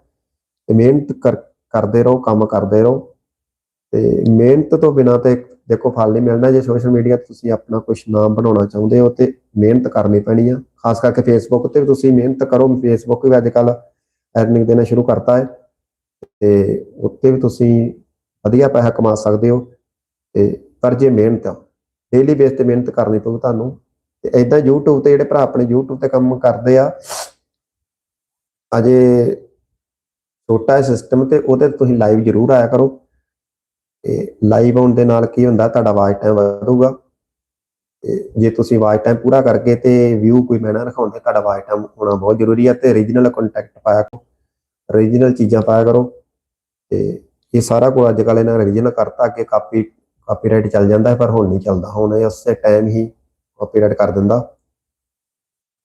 ਤੇ ਮਿਹਨਤ ਕਰ- ਕਰਦੇ ਰਹੋ, ਕੰਮ ਕਰਦੇ ਰਹੋ। ਤੇ ਮਿਹਨਤ ਤੋਂ ਬਿਨਾ ਤੇ ਦੇਖੋ, ਫਲ ਨਹੀਂ ਮਿਲਣਾ ਜੇ ਸੋਸ਼ਲ ਮੀਡੀਆ ਤੇ ਤੁਸੀਂ ਆਪਣਾ ਕੁਝ ਨਾਮ ਬਣਾਉਣਾ ਚਾਹੁੰਦੇ ਹੋ ਤੇ ਮਿਹਨਤ ਕਰਨੀ ਪੈਣੀ ਆ। ਖਾਸ ਕਰਕੇ ਫੇਸਬੁੱਕ ਤੇ ਵੀ ਤੁਸੀਂ ਮਿਹਨਤ ਕਰੋ। ਫੇਸਬੁੱਕ ਵੀ ਅੱਜ ਕੱਲ ਅਰਨਿੰਗ ਦੇਣਾ ਸ਼ੁਰੂ ਕਰਤਾ ਹੈ ਤੇ ਉੱਤੇ ਵੀ ਤੁਸੀਂ ਵਧੀਆ ਪੈਸਾ ਕਮਾ ਸਕਦੇ ਹੋ ਤੇ ਪਰ ਜੇ ਮਿਹਨਤ ਆ ਡੇਲੀ ਬੇਸ ਤੇ ਮਿਹਨਤ ਕਰਨੀ ਪਊ ਤੁਹਾਨੂੰ ਤੇ ਐਦਾਂ YouTube ਤੇ ਜਿਹੜੇ ਭਰਾ ਆਪਣੇ YouTube ਤੇ ਕੰਮ ਕਰਦੇ ਆ, ਅਜੇ ਛੋਟਾ ਸਿਸਟਮ ਤੇ ਉਹਦੇ ਤੁਸੀਂ ਲਾਈਵ ਜ਼ਰੂਰ ਆਇਆ ਕਰੋ। ਤੇ ਲਾਈਵ ਆਉਣ ਦੇ ਨਾਲ ਕੀ ਹੁੰਦਾ ਤੁਹਾਡਾ ਵਾਚ ਟਾਈਮ ਵਧੂਗਾ। ਤੇ ਜੇ ਤੁਸੀਂ ਵਾਚ ਟਾਈਮ ਪੂਰਾ ਕਰਕੇ ਤੇ ਵਿਊ ਕੋਈ ਮੈਨਾ ਰਖਾਉਂਦੇ ਤੁਹਾਡਾ ਵਾਚ ਟਾਈਮ ਹੋਣਾ ਬਹੁਤ ਜ਼ਰੂਰੀ ਹੈ ਤੇ ਰੀਜਨਲ ਕੰਟੈਕਟ ਪਾਇਆ ਕਰੋ। ਰੀਜਨਲ ਚੀਜ਼ਾਂ ਪਾਇਆ ਕਰੋ। ਤੇ ਇਹ ਸਾਰਾ ਕੁਝ ਅੱਜ ਕੱਲ੍ਹ ਇਹਨਾਂ ਰੀਜਨਲ ਕਰਤਾ ਅੱਗੇ ਕਾਪੀ ਕਾਪੀਰਾਈਟ ਚੱਲ ਜਾਂਦਾ ਹੈ, ਪਰ ਹੁਣ ਨਹੀਂ ਚੱਲਦਾ। ਹੁਣ ਇਹ ਉਸੇ ਟਾਈਮ ਹੀ ਕਾਪੀਰਾਈਟ ਕਰ ਦਿੰਦਾ।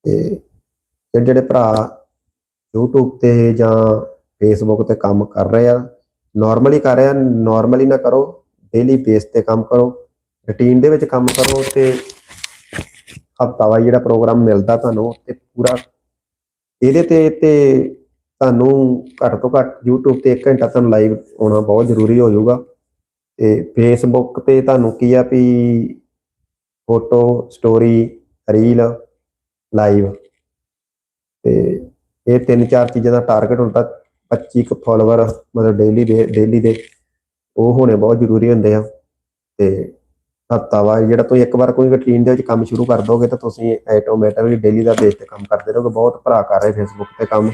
ਤੇ ਜਿਹੜੇ ਜਿਹੜੇ ਭਰਾ YouTube ਤੇ ਜਾਂ Facebook ਤੇ ਕੰਮ ਕਰ ਰਹੇ ਆ ਨਾਰਮਲੀ ਕਰ ਰਿਹਾ ਆ ਨਾਰਮਲੀ ਨਾ ਕਰੋ ਡੇਲੀ ਬੇਸ ਤੇ ਕੰਮ ਕਰੋ ਰੁਟੀਨ ਦੇ ਵਿੱਚ ਕੰਮ ਕਰੋ ਤੇ ਹਫਤਾਵਾਰ ਜਿਹੜਾ ਪ੍ਰੋਗਰਾਮ ਮਿਲਦਾ ਤੁਹਾਨੂੰ ਤੇ ਪੂਰਾ ਇਹਦੇ ਤੇ ਤੇ ਤੁਹਾਨੂੰ ਘੱਟ ਤੋਂ ਘੱਟ YouTube ਤੇ 1 ਘੰਟਾ ਤੁਹਾਨੂੰ ਲਾਈਵ ਆਉਣਾ ਬਹੁਤ ਜ਼ਰੂਰੀ ਹੋ ਜਾਊਗਾ ਤੇ Facebook ਤੇ ਤੁਹਾਨੂੰ ਕੀ ਆ ਵੀ ਫੋਟੋ ਸਟੋਰੀ ਰੀਲ ਲਾਈਵ ਤੇ ਇਹ ਤਿੰਨ ਚਾਰ ਚੀਜ਼ਾਂ ਦਾ ਟਾਰਗੇਟ ਹੁੰਦਾ 25 ਕੁ ਫਾਲੋਅਰ ਮਤਲਬ ਡੇਲੀ ਦੇ ਡੇਲੀ ਦੇ, ਉਹ ਹੋਣੇ ਬਹੁਤ ਜ਼ਰੂਰੀ ਹੁੰਦੇ ਆ। ਤੇ ਹਫਤਾਵਾਰ ਜਿਹੜਾ ਤੁਸੀਂ ਇੱਕ ਵਾਰ ਕੋਈ ਰੁਟੀਨ ਦੇ ਵਿੱਚ ਕੰਮ ਸ਼ੁਰੂ ਕਰ ਦੋਗੇ ਤਾਂ ਤੁਸੀਂ ਆਟੋਮੈਟਿਕਲੀ ਡੇਲੀ ਦਾ ਬੇਸ ਤੇ ਕੰਮ ਕਰਦੇ ਰਹੋਗੇ। ਬਹੁਤ ਭਰਾ ਕਰ ਰਹੇ ਫੇਸਬੁੱਕ ਤੇ ਕੰਮ।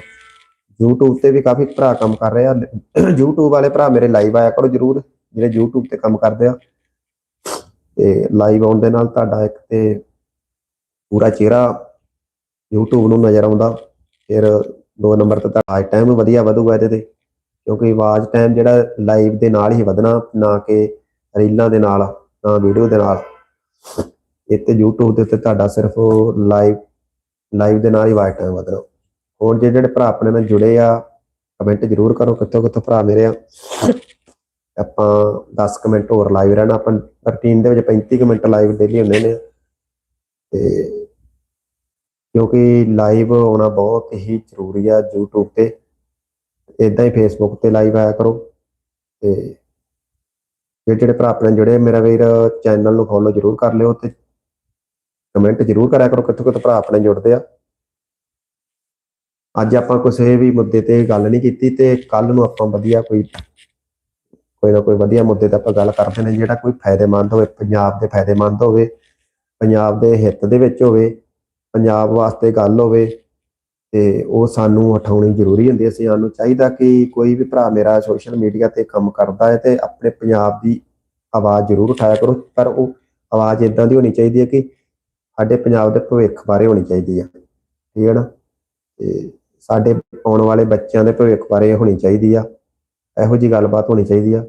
YouTube ਤੇ ਵੀ ਕਾਫੀ ਭਰਾ ਕੰਮ ਕਰ ਰਹੇ ਆ। YouTube ਵਾਲੇ ਭਰਾ ਮੇਰੇ ਲਾਈਵ ਆਇਆ ਕਰੋ ਜਰੂਰ, ਜਿਹੜੇ YouTube ਤੇ ਕੰਮ ਕਰਦੇ ਆ। ਤੇ ਲਾਈਵ ਆਉਣ ਦੇ ਨਾਲ ਤੁਹਾਡਾ ਇੱਕ ਤੇ ਪੂਰਾ ਚਿਹਰਾ YouTube ਨੂੰ ਨਜ਼ਰ ਆਉਂਦਾ। ਫਿਰ ਦੋ ਨੰਬਰ ਤੇ ਤਾਂ ਵਾਚ ਟਾਈਮ ਵਧੀਆ ਵਧੂਗਾ ਇਹਦੇ ਤੇ, ਕਿਉਂਕਿ ਵਾਚ ਟਾਈਮ ਜਿਹੜਾ ਲਾਈਵ ਦੇ ਨਾਲ ਹੀ ਵਧਣਾ, ਨਾ ਕਿ ਰੀਲਾਂ ਦੇ ਨਾਲ, ਨਾ ਵੀਡੀਓ ਦੇ ਨਾਲ। ਇਹ YouTube ਦੇ ਉੱਤੇ ਤੁਹਾਡਾ ਸਿਰਫ ਲਾਈਵ ਲਾਈਵ ਦੇ ਨਾਲ ਹੀ ਵਾਚ ਟਾਈਮ ਵਧਣਾ। ਹੋਰ ਜੇ ਜਿਹੜੇ ਭਰਾ ਆਪਣੇ ਨਾਲ ਜੁੜੇ ਆ ਕਮੈਂਟ ਜ਼ਰੂਰ ਕਰੋ, ਕਿੱਥੋਂ ਕਿੱਥੋਂ ਭਰਾ ਮੇਰੇ ਆ। ਆਪਾਂ 10 ਕਮੈਂਟ ਹੋਰ ਲਾਈਵ ਰਹਿਣਾ, ਆਪਾਂ ਰੂਟੀਨ ਦੇ ਵਿੱਚ 35 ਕੁ ਮਿੰਟ ਲਾਈਵ ਡੇਲੀ ਹੁੰਦੇ ਨੇ। ਤੇ ਕਿਉਂਕਿ ਲਾਈਵ ਹੋਣਾ ਬਹੁਤ ਹੀ ਜ਼ਰੂਰੀ ਆ YouTube ਤੇ। ਇਦਾਂ ਹੀ Facebook ਤੇ ਲਾਈਵ ਆਇਆ ਕਰੋ। ਤੇ ਜਿਹੜੇ ਜਿਹੜੇ ਭਰਾ ਆਪਣੇ ਜੁੜੇ, ਮੇਰਾ ਵੀਰ ਚੈਨਲ ਨੂੰ ਫੋਲੋ ਜ਼ਰੂਰ ਕਰ ਲਿਓ ਤੇ ਕਮੈਂਟ ਜ਼ਰੂਰ ਕਰਿਆ ਕਰੋ ਕਿੱਥੋਂ ਕਿੱਥੋਂ ਭਰਾ ਆਪਣੇ ਜੁੜਦੇ ਆ। ਅੱਜ ਆਪਾਂ ਕਿਸੇ ਵੀ ਮੁੱਦੇ ਤੇ ਗੱਲ ਨਹੀਂ ਕੀਤੀ ਤੇ ਕੱਲ ਨੂੰ ਆਪਾਂ ਵਧੀਆ ਕੋਈ ਕੋਈ ਨਾ ਕੋਈ ਵਧੀਆ ਮੁੱਦੇ ਤੇ ਆਪਾਂ ਗੱਲ ਕਰਦੇ ਨੇ ਜਿਹੜਾ ਕੋਈ ਫਾਇਦੇਮੰਦ ਹੋਵੇ, ਪੰਜਾਬ ਦੇ ਫਾਇਦੇਮੰਦ ਹੋਵੇ, ਪੰਜਾਬ ਦੇ ਹਿੱਤ ਦੇ ਵਿੱਚ ਹੋਵੇ ਪੰਜਾਬ ਵਾਸਤੇ ਗੱਲ ਹੋਵੇ ਤੇ ਉਹ ਸਾਨੂੰ ਉਠਾਉਣੀ ਜ਼ਰੂਰੀ ਹੁੰਦੀ ਹੈ। ਅਸੀਂ ਸਾਨੂੰ ਚਾਹੀਦਾ ਕਿ ਕੋਈ ਵੀ ਭਰਾ ਮੇਰਾ ਸੋਸ਼ਲ ਮੀਡੀਆ ਤੇ ਕੰਮ ਕਰਦਾ ਹੈ ਤੇ ਆਪਣੇ ਪੰਜਾਬ ਦੀ ਆਵਾਜ਼ ਜ਼ਰੂਰ ਉਠਾਇਆ ਕਰੋ। ਪਰ ਉਹ ਆਵਾਜ਼ ਇਦਾਂ ਦੀ ਹੋਣੀ ਚਾਹੀਦੀ ਹੈ ਕਿ ਸਾਡੇ ਪੰਜਾਬ ਦੇ ਭਵਿੱਖ ਬਾਰੇ ਹੋਣੀ ਚਾਹੀਦੀ ਹੈ। ਠੀਕ ਹੈ ਨਾ? ਤੇ ਸਾਡੇ ਆਉਣ ਵਾਲੇ ਬੱਚਿਆਂ ਦੇ ਭਵਿੱਖ ਬਾਰੇ ਹੋਣੀ ਚਾਹੀਦੀ ਆ। ਇਹੋ ਜੀ ਗੱਲਬਾਤ ਹੋਣੀ ਚਾਹੀਦੀ ਆ।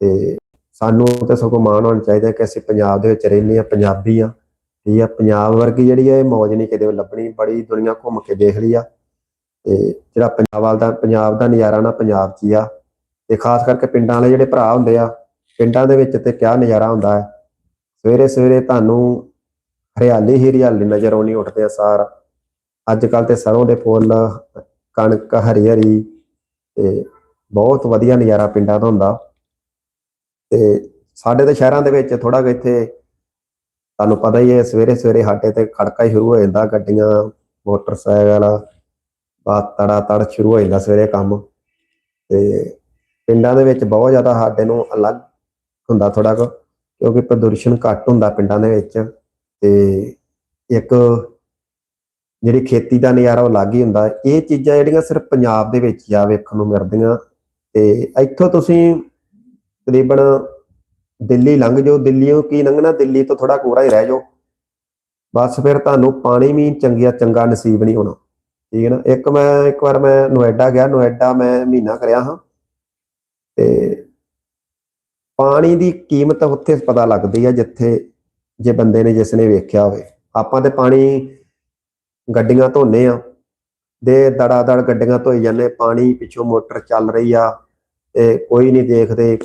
ਤੇ ਸਾਨੂੰ ਤਾਂ ਸਗੋਂ ਮਾਣ ਹੋਣਾ ਚਾਹੀਦਾ ਕਿ ਅਸੀਂ ਪੰਜਾਬ ਦੇ ਵਿੱਚ ਰਹਿੰਦੇ ਆ ਪੰਜਾਬੀ ਆ ਠੀਕ ਆ, ਪੰਜਾਬ ਵਰਗੀ ਜਿਹੜੀ ਹੈ ਇਹ ਮੌਜ ਨਹੀਂ ਕਿਤੇ ਲੱਭਣੀ, ਬੜੀ ਦੁਨੀਆ ਘੁੰਮ ਕੇ ਦੇਖ ਲਈ ਆ। ਤੇ ਜਿਹੜਾ ਪੰਜਾਬ ਵਾਲ ਦਾ ਪੰਜਾਬ ਦਾ ਨਜ਼ਾਰਾ ਨਾ ਪੰਜਾਬ 'ਚ ਆ। ਤੇ ਖਾਸ ਕਰਕੇ ਪਿੰਡਾਂ ਵਾਲੇ ਜਿਹੜੇ ਭਰਾ ਹੁੰਦੇ ਆ, ਪਿੰਡਾਂ ਦੇ ਵਿੱਚ ਤੇ ਕਿਆ ਨਜ਼ਾਰਾ ਹੁੰਦਾ ਹੈ। ਸਵੇਰੇ ਸਵੇਰੇ ਤੁਹਾਨੂੰ ਹਰਿਆਲੀ ਹੀ ਹਰਿਆਲੀ ਨਜ਼ਰ ਆਉਣੀ ਉੱਠਦੇ ਆ ਸਾਰ। ਅੱਜ ਕੱਲ ਤੇ ਸਰੋਂ ਦੇ ਫੁੱਲ, ਕਣਕ ਹਰੀ ਹਰੀ, ਤੇ ਬਹੁਤ ਵਧੀਆ ਨਜ਼ਾਰਾ ਪਿੰਡਾਂ ਦਾ ਹੁੰਦਾ। ਤੇ ਸਾਡੇ ਤੇ ਸ਼ਹਿਰਾਂ ਦੇ ਵਿੱਚ ਥੋੜਾ ਜਿਹਾ ਇੱਥੇ ਤੁਹਾਨੂੰ ਪਤਾ ਹੀ ਹੈ, ਸਵੇਰੇ ਸਵੇਰੇ ਸਾਡੇ ਤੇ ਖੜਕਾ ਹੀ ਸ਼ੁਰੂ ਹੋ ਜਾਂਦਾ, ਗੱਡੀਆਂ, ਮੋਟਰਸਾਈਕਲ ਬਾਤ ਤੜਾ ਤੜ ਸ਼ੁਰੂ ਹੋ ਜਾਂਦਾ ਸਵੇਰੇ ਕੰਮ। ਤੇ ਪਿੰਡਾਂ ਦੇ ਵਿੱਚ ਬਹੁਤ ਜ਼ਿਆਦਾ ਸਾਡੇ ਨੂੰ ਅਲੱਗ ਹੁੰਦਾ ਥੋੜਾ ਕੁ, ਕਿਉਂਕਿ ਪ੍ਰਦੂਸ਼ਣ ਘੱਟ ਹੁੰਦਾ ਪਿੰਡਾਂ ਦੇ ਵਿੱਚ। ਤੇ ਇੱਕ ਜਿਹੜੀ ਖੇਤੀ ਦਾ ਨਜ਼ਾਰਾ ਉਹ ਅਲੱਗ ਹੀ ਹੁੰਦਾ। ਇਹ ਚੀਜ਼ਾਂ ਜਿਹੜੀਆਂ ਸਿਰਫ ਪੰਜਾਬ ਦੇ ਵਿੱਚ ਆ, ਵੇਖਣ ਨੂੰ ਮਿਲਦੀਆਂ। ਤੇ ਇੱਥੋਂ ਤੁਸੀਂ ਤਕਰੀਬਨ ਦਿੱਲੀ ਲੰਘ ਜਾਓ ਦਿੱਲੀੋਂ ਕੀ ਲੰਘਣਾ? ਦਿੱਲੀ ਤੋਂ ਥੋੜਾ ਕੋਰਾ ਹੀ ਰਹਿ ਜਾਓ। ਬਸ ਫਿਰ ਤੁਹਾਨੂੰ ਪਾਣੀ ਵੀ ਚੰਗਿਆ, ਚੰਗਾ ਨਸੀਬ ਨਹੀਂ ਹੋਣਾ। ਠੀਕ ਹੈ ਨਾ? ਇੱਕ ਮੈਂ, ਇੱਕ ਵਾਰ ਮੈਂ ਨੋਇਡਾ ਗਿਆ। ਨੋਇਡਾ ਮੈਂ ਮਹੀਨਾ ਕਰਿਆ ਹਾਂ। ਤੇ ਪਾਣੀ ਦੀ ਕੀਮਤ ਉੱਥੇ ਪਤਾ ਲੱਗਦੀ ਆ, ਜਿੱਥੇ ਜੇ ਬੰਦੇ ਨੇ, ਜਿਸ ਨੇ ਵੇਖਿਆ ਹੋਵੇ। ਆਪਾਂ ਤੇ ਪਾਣੀ ਗੱਡੀਆਂ ਧੋਨੇ ਆ। ਦੇ ਦੜਾ ਦੜ ਗੱਡੀਆਂ ਧੋਈ ਜਾਂਦੇ ਪਾਣੀ ਪਿੱਛੋਂ ਮੋਟਰ ਚੱਲ ਰਹੀ ਆ ਤੇ ਕੋਈ ਨਹੀਂ ਦੇਖਦੇ।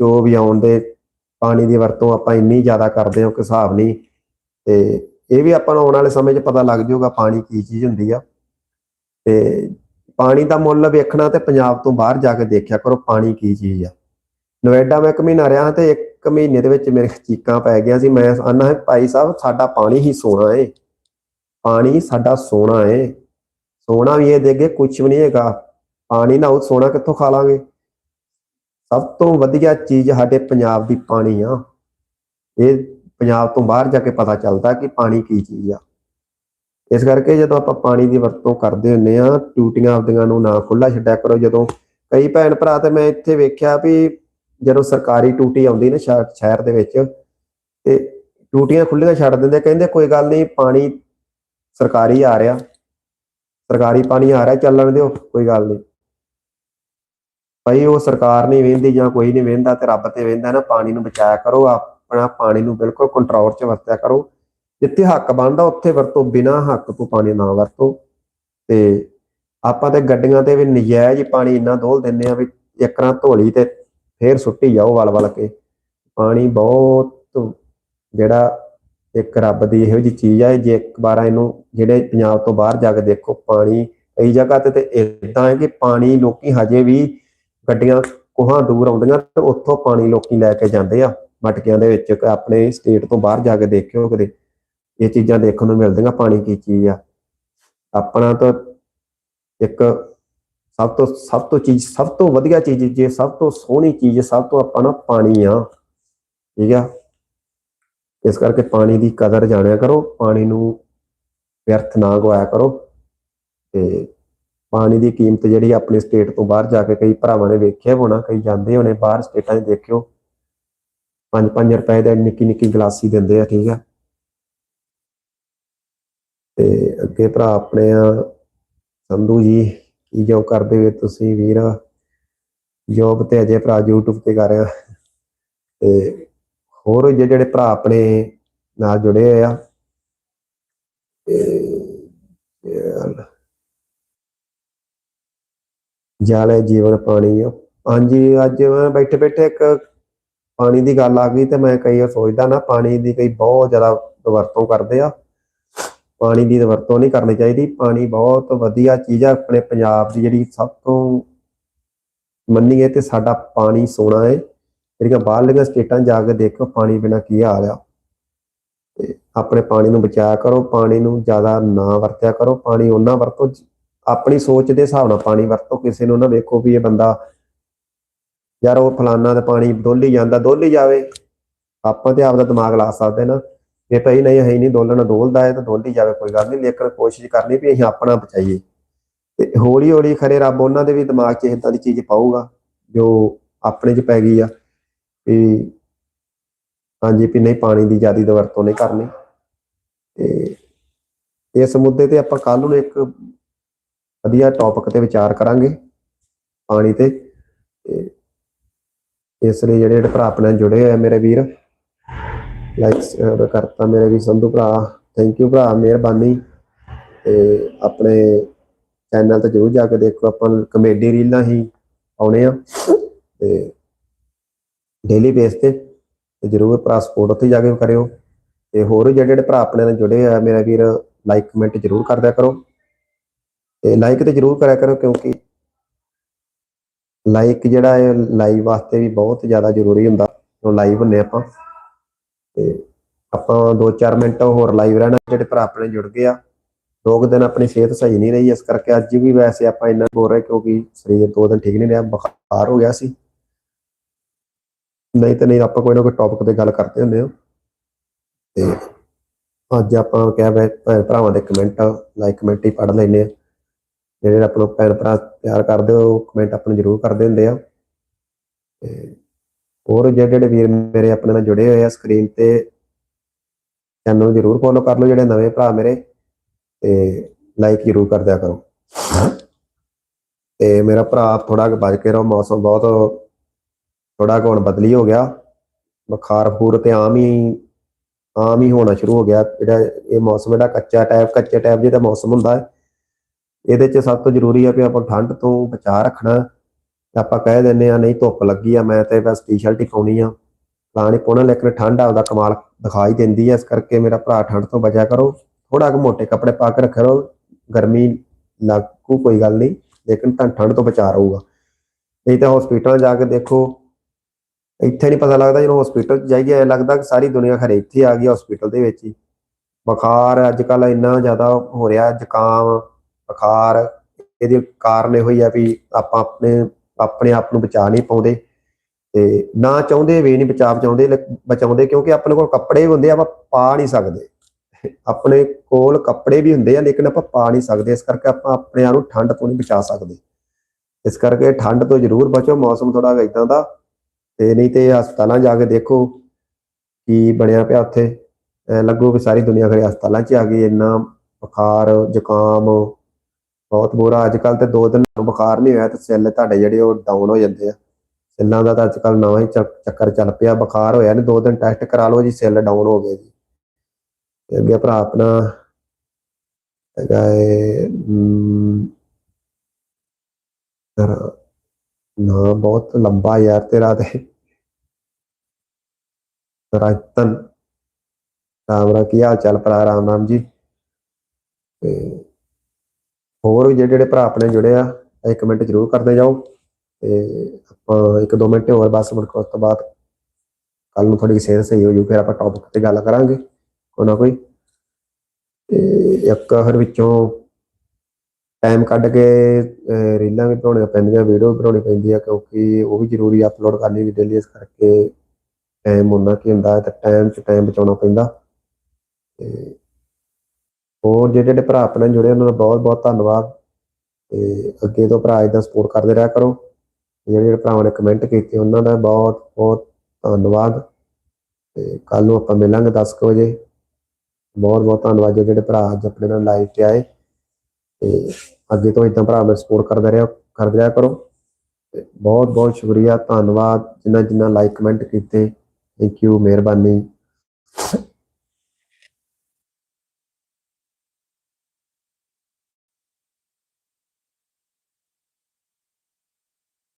ਜੋ ਵੀ ਆਉਣ ਦੇ ਪਾਣੀ ਦੀ ਵਰਤੋਂ ਆਪਾਂ ਇੰਨੀ ਜ਼ਿਆਦਾ ਕਰਦੇ ਹਾਂ ਕਿ ਹਿਸਾਬ ਨਹੀਂ। ਤੇ ਇਹ ਵੀ ਆਪਾਂ ਨੂੰ ਆਉਣ ਵਾਲੇ ਸਮੇਂ 'ਚ ਪਤਾ ਲੱਗ ਜਾਊਗਾ ਪਾਣੀ ਕੀ ਚੀਜ਼ ਹੁੰਦੀ ਆ। ਤੇ ਪਾਣੀ ਦਾ ਮੁੱਲ ਵੇਖਣਾ ਤੇ ਪੰਜਾਬ ਤੋਂ ਬਾਹਰ ਜਾ ਕੇ ਦੇਖਿਆ ਕਰੋ ਪਾਣੀ ਕੀ ਚੀਜ਼ ਆ। ਨੋਇਡਾ ਮੈਂ ਇੱਕ ਮਹੀਨਾ ਰਿਹਾ ਤੇ ਇੱਕ ਮਹੀਨੇ ਦੇ ਵਿੱਚ ਮੇਰੇ ਚੀਕਾਂ ਪੈ ਗਿਆ ਸੀ। ਮੈਂ ਆਨਾ ਭਾਈ ਸਾਹਿਬ, ਸਾਡਾ ਪਾਣੀ ਹੀ ਸੋਨਾ ਏ। ਪਾਣੀ ਸਾਡਾ ਸੋਨਾ ਏ। ਸੋਨਾ ਵੀ ਇਹ ਦੇਗੇ ਕੁਝ ਵੀ ਨਹੀਂ ਹੈਗਾ। ਪਾਣੀ ਨਾ ਉਹ ਸੋਨਾ ਕਿੱਥੋਂ ਖਾ ਲਾਂਗੇ? ਸਭ ਤੋਂ ਵਧੀਆ ਚੀਜ਼ ਸਾਡੇ ਪੰਜਾਬ ਦੀ ਪਾਣੀ ਆ। ਇਹ ਪੰਜਾਬ ਤੋਂ ਬਾਹਰ ਜਾ ਕੇ ਪਤਾ ਚੱਲਦਾ ਕਿ ਪਾਣੀ ਕੀ ਚੀਜ਼ ਆ। ਇਸ ਕਰਕੇ ਜਦੋਂ ਆਪਾਂ ਪਾਣੀ ਦੀ ਵਰਤੋਂ ਕਰਦੇ ਹੁੰਨੇ ਆ, ਟੂਟੀਆਂ ਆਪਦੀਆਂ ਨੂੰ ਨਾ ਖੁੱਲਾ ਛੱਡਿਆ ਕਰੋ। ਜਦੋਂ ਕਈ ਭੈਣ ਭਰਾ ਤੇ ਮੈਂ ਇੱਥੇ ਵੇਖਿਆ ਵੀ ਜਦੋਂ ਸਰਕਾਰੀ ਟੂਟੀ ਆਉਂਦੀ ਨਾ ਸ਼ਹਿਰ ਸ਼ਹਿਰ ਦੇ ਵਿੱਚ ਤੇ ਟੂਟੀਆਂ ਖੁੱਲੀਆਂ ਛੱਡ ਦਿੰਦੇ, ਕਹਿੰਦੇ ਕੋਈ ਗੱਲ ਨਹੀਂ, ਪਾਣੀ ਸਰਕਾਰੀ ਆ ਰਿਹਾ। ਸਰਕਾਰੀ ਪਾਣੀ ਆ ਰਿਹਾ, ਚੱਲਣ ਦਿਓ, ਕੋਈ ਗੱਲ ਨਹੀਂ। ਭਾਈ, ਉਹ ਸਰਕਾਰ ਨਹੀਂ ਵੇਂਦੀ ਜਾਂ ਕੋਈ ਨਹੀਂ ਵੇਂਦਾ ਤੇ ਰੱਬ ਤੇ ਵੇਂਦਾ ਨਾ, ਪਾਣੀ ਨੂੰ ਬਚਾਇਆ ਕਰੋ, ਆਪਣਾ ਪਾਣੀ ਨੂੰ ਬਿਲਕੁਲ ਕੰਟਰੋਲ 'ਚ ਵਰਤਿਆ ਕਰੋ। ਜਿੱਥੇ ਹੱਕ ਬਣਦਾ, ਉੱਥੇ ਵਰਤੋ, ਬਿਨਾ ਹੱਕ ਤੋਂ ਪਾਣੀ ਨਾ ਵਰਤੋ। ਤੇ ਆਪਾਂ ਤੇ ਗੱਡੀਆਂ ਤੇ ਵੀ ਨਜਾਇਜ਼ ਪਾਣੀ ਇੰਨਾ ਡੋਲ ਦਿੰਦੇ ਆ ਵੀ ਇੱਕਰਾਂ ਧੋਲੀ ਤੇ ਫੇਰ ਸੁੱਟੀ ਜਾਓ ਵਲ ਵਲ ਕੇ। ਪਾਣੀ ਬਹੁਤ ਜਿਹੜਾ ਇੱਕ ਰੱਬ ਦੀ ਇਹੋ ਜੀ ਚੀਜ਼ ਹੈ ਜੇ ਇੱਕ ਵਾਰ ਇਹਨੂੰ ਜਿਹੜੇ ਪੰਜਾਬ ਤੋਂ ਬਾਹਰ ਜਾ ਕੇ ਦੇਖੋ, ਪਾਣੀ ਕਈ ਜਗ੍ਹਾ ਤੇ ਤੇ ਇਦਾਂ ਹੈ ਕਿ ਪਾਣੀ ਲੋਕੀ ਹਜੇ ਵੀ ਗੱਡੀਆਂ ਕੋਹਾਂ ਦੂਰ ਆਉਂਦੀਆਂ ਤੇ ਉੱਥੋਂ ਪਾਣੀ ਲੋਕੀ ਲੈ ਕੇ ਜਾਂਦੇ ਆ। ਮਟਕਿਆਂ ਦੇ ਵਿੱਚ ਆਪਣੇ ਸਟੇਟ ਤੋਂ ਬਾਹਰ ਜਾ ਕੇ ਦੇਖਿਓ ਕਦੇ ਇਹ ਚੀਜ਼ਾਂ ਦੇਖਣ ਨੂੰ ਮਿਲਦੀਆਂ ਪਾਣੀ ਕੀ ਚੀਜ਼ ਆ। ਆਪਣਾ ਤਾਂ ਇੱਕ ਸਭ ਤੋਂ ਸਭ ਤੋਂ ਚੀਜ਼, ਸਭ ਤੋਂ ਵਧੀਆ ਚੀਜ਼ ਜੇ ਸਭ ਤੋਂ ਸੋਹਣੀ ਚੀਜ਼ ਸਭ ਤੋਂ ਆਪਾਂ ਨਾ ਪਾਣੀ ਆ। ਠੀਕ ਆ? ਇਸ ਕਰਕੇ ਪਾਣੀ ਦੀ ਕਦਰ ਜਾਣਿਆ ਕਰੋ, ਪਾਣੀ ਨੂੰ ਵਿਅਰਥ ਨਾ ਗਵਾਇਆ ਕਰੋ। ਤੇ ਪਾਣੀ ਦੀ ਕੀਮਤ ਜਿਹੜੀ ਆਪਣੀ ਸਟੇਟ ਤੋਂ ਬਾਹਰ ਜਾ ਕੇ ਕਈ ਭਰਾਵਾਂ ਨੇ ਵੇਖਿਆ ਹੋਣਾ, ਕਈ ਜਾਂਦੇ ਹੋਣੇ ਬਾਹਰ ਸਟੇਟਾਂ 'ਚ ਦੇਖਿਓ। 5-5 ਰੁਪਏ ਦਾ ਨਿੱਕੀ ਨਿੱਕੀ ਗਲਾਸੀ ਦਿੰਦੇ ਆ, ਠੀਕ ਆ। ਤੇ ਅੱਗੇ ਭਰਾ ਆਪਣੇ ਆ, ਸੰਧੂ ਜੀ, ਕੀ ਜੋ ਕਰਦੇ ਵੇ ਤੁਸੀਂ ਵੀਰ? ਜੋਬ ਤੇ ਅਜੇ ਭਰਾ YouTube ਤੇ ਕਰ ਰਿਹਾ। ਤੇ ਹੋਰ ਜੇ ਜਿਹੜੇ ਭਰਾ ਆਪਣੇ ਨਾਲ ਜੁੜੇ ਹੋਏ ਆ, ਤੇ ਯਾਰ ਜਾਲੇ, ਜੀਵਨ ਪਾਣੀ। ਆ। ਹਾਂਜੀ, ਅੱਜ ਮੈਂ ਬੈਠੇ ਬੈਠੇ ਇੱਕ ਪਾਣੀ ਦੀ ਗੱਲ ਆ ਗਈ ਤੇ ਮੈਂ ਕਈ ਵਾਰ ਸੋਚਦਾ ਨਾ, ਪਾਣੀ ਦੀ ਕਈ ਬਹੁਤ ਜ਼ਿਆਦਾ ਵਰਤੋਂ ਕਰਦੇ ਆ। ਪਾਣੀ ਦੀ ਵਰਤੋਂ ਨਹੀਂ ਕਰਨੀ ਚਾਹੀਦੀ। ਪਾਣੀ ਬਹੁਤ ਵਧੀਆ ਚੀਜ਼ ਆ। ਆਪਣੇ ਪੰਜਾਬ ਦੀ ਜਿਹੜੀ ਸਭ ਤੋਂ ਮੰਨੀਏ ਤੇ ਸਾਡਾ ਪਾਣੀ ਸੋਨਾ ਹੈ ਜਿਹੜੀਆਂ ਬਾਹਰਲੀਆਂ ਸਟੇਟਾਂ ਜਾ ਕੇ ਦੇਖੋ, ਪਾਣੀ ਬਿਨਾ ਕੀ ਹਾਲ ਆ। ਤੇ ਆਪਣੇ ਪਾਣੀ ਨੂੰ ਬਚਾਇਆ ਕਰੋ। ਪਾਣੀ ਨੂੰ ਜ਼ਿਆਦਾ ਨਾ ਵਰਤਿਆ ਕਰੋ। ਪਾਣੀ ਉਹਨਾਂ ਵਰਤੋ ਆਪਣੀ ਸੋਚ ਦੇ ਹਿਸਾਬ ਨਾਲ ਪਾਣੀ ਵਰਤੋ, ਕਿਸੇ ਨੂੰ ਨਾ ਵੇਖੋ ਵੀ ਇਹ ਬੰਦਾ ਯਾਰ ਉਹ ਫਲਾਨਾ ਦਾ ਪਾਣੀ ਡੋਲੀ ਜਾਂਦਾ, ਡੋਲੀ ਜਾਵੇ। ਆਪਾਂ ਤੇ ਆਪਦਾ ਦਿਮਾਗ ਲਾ ਸਕਦੇ ਨਾ। ਜੇ ਭਈ ਨਹੀਂ ਹੈ ਨਹੀਂ ਡੋਲਣਾ, ਡੋਲਦਾ ਹੈ ਤਾਂ ਡੋਲੀ ਜਾਵੇ, ਕੋਈ ਗੱਲ ਨਹੀਂ। ਲੇਕਿਨ ਕੋਸ਼ਿਸ਼ ਕਰਨੀ ਵੀ ਅਸੀਂ ਆਪਣਾ ਬਚਾਈਏ। ਤੇ ਹੌਲੀ ਹੌਲੀ ਖਰੇ ਰੱਬ ਉਹਨਾਂ ਦੇ ਵੀ ਦਿਮਾਗ 'ਚ ਇਦਾਂ ਦੀ ਚੀਜ਼ ਪਾਊਗਾ, ਜੋ ਆਪਣੇ 'ਚ ਪੈ ਗਈ ਆ ਵੀ ਹਾਂਜੀ ਵੀ ਨਹੀਂ, ਪਾਣੀ ਦੀ ਜ਼ਿਆਦਾ ਵਰਤੋਂ ਨਹੀਂ ਕਰਨੀ। ਤੇ ਇਸ ਮੁੱਦੇ ਤੇ ਆਪਾਂ ਕੱਲ ਨੂੰ ਇੱਕ ਵਧੀਆ ਟੌਪਿਕ ਤੇ ਵਿਚਾਰ ਕਰਾਂਗੇ ਪਾਣੀ ਤੇ। ਤੇ ਇਸ ਲਈ ਜਿਹੜੇ ਜਿਹੜੇ ਭਰਾ ਆਪਣੇ ਨਾਲ ਜੁੜੇ ਹੋਏ ਆ ਮੇਰੇ ਵੀਰ ਲਾਈਕ ਕਰਤਾ ਮੇਰੇ ਵੀ ਸੰਧੂ ਭਰਾ ਥੈਂਕ ਯੂ ਭਰਾ, ਮਿਹਰਬਾਨੀ। ਤੇ ਆਪਣੇ ਚੈਨਲ ਤੇ ਜਰੂਰ ਜਾ ਕੇ ਦੇਖੋ, ਆਪਾਂ ਕਮੇਡੀ ਰੀਲਾਂ ਹੀ ਆਉਣੇ ਆ। ਤੇ ਡੇਲੀ ਬੇਸ ਤੇ ਤੇ ਜਰੂਰ ਭਰਾ ਸਪੋਰਟ ਉੱਥੇ ਜਾ ਕੇ ਕਰਿਓ। ਤੇ ਹੋਰ ਜਿਹੜੇ ਜਿਹੜੇ ਭਰਾ ਆਪਣੇ ਨਾਲ ਜੁੜੇ ਆ, ਮੇਰਾ ਵੀਰ ਲਾਈਕ ਕਮੈਂਟ ਜਰੂਰ ਕਰਦਿਆ ਕਰੋ। ਤੇ ਲਾਈਕ ਤੇ ਜਰੂਰ ਕਰਿਆ ਕਰੋ ਕਿਉਂਕਿ ਲਾਈਕ ਜਿਹੜਾ ਹੈ ਲਾਈਵ ਵਾਸਤੇ ਵੀ ਬਹੁਤ ਜ਼ਿਆਦਾ ਜ਼ਰੂਰੀ ਹੁੰਦਾ ਉਹ ਲਾਈਵ ਹੁੰਨੇ ਆਪਾਂ। ਤੇ ਆਪਾਂ 2-4 ਮਿੰਟ ਹੋਰ ਲਾਈਵ ਰਹਿਣਾ, ਜਿਹੜੇ ਭਰਾ ਆਪਣੇ ਜੁੜ ਗਏ ਆ। ਦੋ ਕੁ ਦਿਨ ਆਪਣੀ ਸਿਹਤ ਸਹੀ ਨਹੀਂ ਰਹੀ, ਇਸ ਕਰਕੇ ਅੱਜ ਵੀ ਵੈਸੇ ਆਪਾਂ ਇੰਨਾ ਬੋਲ ਰਹੇ ਕਿਉਂਕਿ ਸਰੀਰ ਦੋ ਦਿਨ ਠੀਕ ਨਹੀਂ ਰਿਹਾ, ਬੁਖਾਰ ਹੋ ਗਿਆ ਸੀ। ਨਹੀਂ ਤਾਂ ਨਹੀਂ, ਆਪਾਂ ਕੋਈ ਨਾ ਕੋਈ ਟੌਪਿਕ ਤੇ ਗੱਲ ਕਰਦੇ ਹੁੰਦੇ ਹਾਂ। ਤੇ ਅੱਜ ਆਪਾਂ ਕਿਹਾ ਵੈ ਭੈਣ ਭਰਾਵਾਂ ਦੇ ਕਮੈਂਟ ਲਾਈਕ ਕਮੈਂਟ ਹੀ ਪੜ੍ਹ ਲੈਨੇ ਆ ਜਿਹੜੇ ਆਪਣਾ ਭੈਣ ਭਰਾ ਪਿਆਰ ਕਰਦੇ ਹੋ, ਉਹ ਕਮੈਂਟ ਆਪਾਂ ਨੂੰ ਜ਼ਰੂਰ ਕਰਦੇ ਹੁੰਦੇ ਆ। ਤੇ ਹੋਰ ਜਿਹੜੇ ਜਿਹੜੇ ਵੀਰ ਮੇਰੇ ਆਪਣੇ ਨਾਲ ਜੁੜੇ ਹੋਏ ਆ ਸਕਰੀਨ ਤੇ ਚੈਨਲ ਨੂੰ ਜ਼ਰੂਰ ਫੋਲੋ ਕਰ ਲਓ ਜਿਹੜੇ ਨਵੇਂ ਭਰਾ ਮੇਰੇ, ਤੇ ਲਾਈਕ ਜ਼ਰੂਰ ਕਰ ਦਿਆ ਕਰੋ। ਤੇ ਮੇਰਾ ਭਰਾ ਥੋੜਾ ਬਚ ਕੇ ਰਹੋ, ਮੌਸਮ ਬਹੁਤ ਥੋੜਾ ਕੁ ਹੁਣ ਬਦਲੀ ਹੋ ਗਿਆ। ਬੁਖਾਰ ਫੂਰ ਤੇ ਆਮ ਹੀ ਆਮ ਹੀ ਹੋਣਾ ਸ਼ੁਰੂ ਹੋ ਗਿਆ। ਜਿਹੜਾ ਇਹ ਮੌਸਮ ਜਿਹੜਾ ਕੱਚਾ ਟਾਈਪ ਕੱਚੇ ਟਾਈਪ ਜਿਹਦਾ ਮੌਸਮ ਹੁੰਦਾ ਹੈ ਇਹਦੇ 'ਚ ਸਭ ਤੋਂ ਜ਼ਰੂਰੀ ਆ ਵੀ ਆਪਾਂ ਠੰਡ ਤੋਂ ਬਚਾਅ ਰੱਖਣਾ। ਤੇ ਆਪਾਂ ਕਹਿ ਦਿੰਦੇ ਆ, ਨਹੀਂ ਧੁੱਪ ਲੱਗੀ ਆ, ਮੈਂ ਤੇ ਬਸ ਟੀ-ਸ਼ਰਟ ਹੀ ਪਾਉਣੀ ਆ। ਪਾਣੀ ਪਾਉਣਾ ਲੇਕਿਨ ਠੰਡ ਆਪਦਾ ਕਮਾਲ ਦਿਖਾਈ ਦਿੰਦੀ ਹੈ ਇਸ ਕਰਕੇ ਮੇਰਾ ਭਰਾ ਠੰਡ ਤੋਂ ਬਚਿਆ ਕਰੋ। ਥੋੜਾ ਕੁ ਮੋਟੇ ਕੱਪੜੇ ਪਾ ਕੇ ਰੱਖਿਆ ਰਹੋ ਗਰਮੀ ਲੱਗੂ ਕੋਈ ਗੱਲ ਨਹੀਂ, ਲੇਕਿਨ ਤਾਂ ਠੰਡ ਤੋਂ ਬਚਾ ਰਹੂਗਾ। ਨਹੀਂ ਤਾਂ ਹਸਪੀਟਲ ਜਾ ਕੇ ਦੇਖੋ। ਇੱਥੇ ਨਹੀਂ ਪਤਾ ਲੱਗਦਾ ਜਦੋਂ ਹਸਪੀਟਲ ਜਾਈਏ, ਐਂ ਲੱਗਦਾ ਕਿ ਸਾਰੀ ਦੁਨੀਆ ਖਰੇ ਇੱਥੇ ਆ ਗਈ ਹਸਪੀਟਲ ਦੇ ਵਿੱਚ ਹੀ। ਬੁਖਾਰ ਅੱਜ ਕੱਲ ਇੰਨਾ ਜ਼ਿਆਦਾ ਹੋ ਰਿਹਾ, ਜ਼ੁਕਾਮ। ਬੁਖਾਰ, ਇਹਦੇ ਕਾਰਨ ਇਹੋ ਹੀ ਆ ਵੀ ਆਪਾਂ ਆਪਣੇ ਆਪਣੇ ਆਪ ਨੂੰ ਬਚਾ ਨਹੀਂ ਪਾਉਂਦੇ ਤੇ ਨਾ ਚਾਹੁੰਦੇ ਵੀ ਨਹੀਂ ਬਚਾ ਚਾਹੁੰਦੇ ਬਚਾਉਂਦੇ ਕਿਉਂਕਿ ਆਪਣੇ ਕੋਲ ਕੱਪੜੇ ਹੁੰਦੇ ਆਪਾਂ ਪਾ ਨਹੀਂ ਸਕਦੇ। ਆਪਣੇ ਕੋਲ ਕੱਪੜੇ ਵੀ ਹੁੰਦੇ ਆ, ਲੇਕਿਨ ਆਪਾਂ ਪਾ ਨਹੀਂ ਸਕਦੇ, ਇਸ ਕਰਕੇ ਆਪਾਂ ਆਪਣੇ ਆਪ ਨੂੰ ਠੰਡ ਤੋਂ ਨਹੀਂ ਬਚਾ ਸਕਦੇ। ਇਸ ਕਰਕੇ ਠੰਡ ਤੋਂ ਜ਼ਰੂਰ ਬਚੋ, ਮੌਸਮ ਥੋੜਾ ਇਦਾਂ ਦਾ। ਤੇ ਨਹੀਂ ਤੇ ਹਸਪਤਾਲਾਂ ਜਾ ਕੇ ਦੇਖੋ ਕੀ ਬਣਿਆ ਪਿਆ ਉੱਥੇ। ਲੱਗੋ ਲੱਗੂ ਕਿ ਸਾਰੀ ਦੁਨੀਆ ਖਰੇ ਹਸਪਤਾਲਾਂ 'ਚ ਆ ਗਈ, ਇੰਨਾ ਬੁਖਾਰ, ਜ਼ੁਕਾਮ ਬਹੁਤ ਬੁਰਾ। ਅੱਜ ਕੱਲ ਤੇ ਦੋ ਦਿਨ ਬੁਖਾਰ ਨਹੀਂ ਹੋਇਆ ਤੇ ਸੈੱਲ ਤੁਹਾਡੇ ਜਿਹੜੇ ਉਹ ਡਾਊਨ ਹੋ ਜਾਂਦੇ ਆ। ਸੈੱਲਾਂ ਦਾ ਤਾਂ ਅੱਜ ਕੱਲ ਨਵਾਂ ਹੀ ਚੱਕਰ ਚੱਲ ਪਿਆ। ਬੁਖਾਰ ਹੋਇਆ ਨੇ, ਦੋ ਦਿਨ ਟੈਸਟ ਕਰਾ ਲਓ ਜੀ, ਸੈੱਲ ਡਾਊਨ ਹੋ ਗਏ ਜੀ। ਤੇ ਅੱਗੇ ਭਰਾ ਆਪਣਾ ਹੈਗਾ ਏ ਨਾ ਬਹੁਤ ਲੰਬਾ ਯਾਰ ਤੇਰਾ ਤੇ। ਰਤਨ ਰਾਮ ਰਾ ਕੀ ਹਾਲ ਚਾਲ ਭਰਾ? ਰਾਮ ਰਾਮ ਜੀ। ਤੇ ਹੋਰ ਵੀ ਜਿਹੜੇ ਜਿਹੜੇ ਭਰਾ ਆਪਣੇ ਜੁੜੇ ਆ ਇੱਕ ਮਿੰਟ ਜ਼ਰੂਰ ਕਰਦੇ ਜਾਓ ਤੇ ਆਪਾਂ ਇੱਕ ਦੋ ਮਿੰਟ ਹੋਰ ਬਸ ਮੁੜ ਕੇ ਉਸ ਤੋਂ ਬਾਅਦ ਕੱਲ ਨੂੰ ਥੋੜੀ ਸਿਹਤ ਸਹੀ ਹੋ ਜੂ, ਫਿਰ ਆਪਾਂ ਟੌਪਿਕ ਤੇ ਗੱਲ ਕਰਾਂਗੇ, ਕੋਈ ਨਾ ਕੋਈ। ਤੇ ਇੱਕ ਹਰ ਵਿੱਚੋਂ ਟਾਈਮ ਕੱਢ ਕੇ ਰੀਲਾਂ ਵੀ ਬਣਾਉਣੀਆਂ ਪੈਂਦੀਆਂ ਵੀਡੀਓ ਵੀ ਬਣਾਉਣੀ ਪੈਂਦੀ ਆ, ਕਿਉਂਕਿ ਉਹ ਵੀ ਜ਼ਰੂਰੀ ਅਪਲੋਡ ਕਰਨੀ ਵੀ ਡੇਲੀ ਇਸ ਕਰਕੇ ਟਾਈਮ ਉਹਨਾਂ ਕੀ ਹੁੰਦਾ, ਤਾਂ ਟਾਈਮ 'ਚ ਟਾਈਮ ਬਚਾਉਣਾ ਪੈਂਦਾ। ਤੇ ਹੋਰ ਜਿਹੜੇ ਜਿਹੜੇ ਭਰਾ ਆਪਣੇ ਜੁੜੇ, ਉਹਨਾਂ ਦਾ ਬਹੁਤ ਬਹੁਤ ਧੰਨਵਾਦ। ਤੇ ਅੱਗੇ ਤੋਂ ਭਰਾ ਇਦਾਂ ਸਪੋਰਟ ਕਰਦੇ ਰਿਹਾ ਕਰੋ। ਜਿਹੜੇ ਜਿਹੜੇ ਭਰਾਵਾਂ ਨੇ ਕਮੈਂਟ ਕੀਤੇ, ਉਹਨਾਂ ਦਾ ਬਹੁਤ ਬਹੁਤ ਧੰਨਵਾਦ। ਤੇ ਕੱਲ ਨੂੰ ਆਪਾਂ ਮਿਲਾਂਗੇ 10 ਕੁ ਵਜੇ। ਬਹੁਤ ਬਹੁਤ ਧੰਨਵਾਦ ਜਿਹੜੇ ਜਿਹੜੇ ਭਰਾ ਅੱਜ ਆਪਣੇ ਨਾਲ ਲਾਈਵ ਤੇ ਆਏ। ਤੇ ਅੱਗੇ ਤੋਂ ਇਦਾਂ ਭਰਾ ਮੈਂ ਸਪੋਰਟ ਕਰਦਾ ਰਿਹਾ, ਕਰਦੇ ਰਿਹਾ ਕਰੋ। ਤੇ ਬਹੁਤ ਬਹੁਤ ਸ਼ੁਕਰੀਆ, ਧੰਨਵਾਦ। ਜਿਨ੍ਹਾਂ ਜਿਨ੍ਹਾਂ ਲਾਈਕ ਕਮੈਂਟ ਕੀਤੇ ਥੈਂਕ ਯੂ ਮਿਹਰਬਾਨੀ।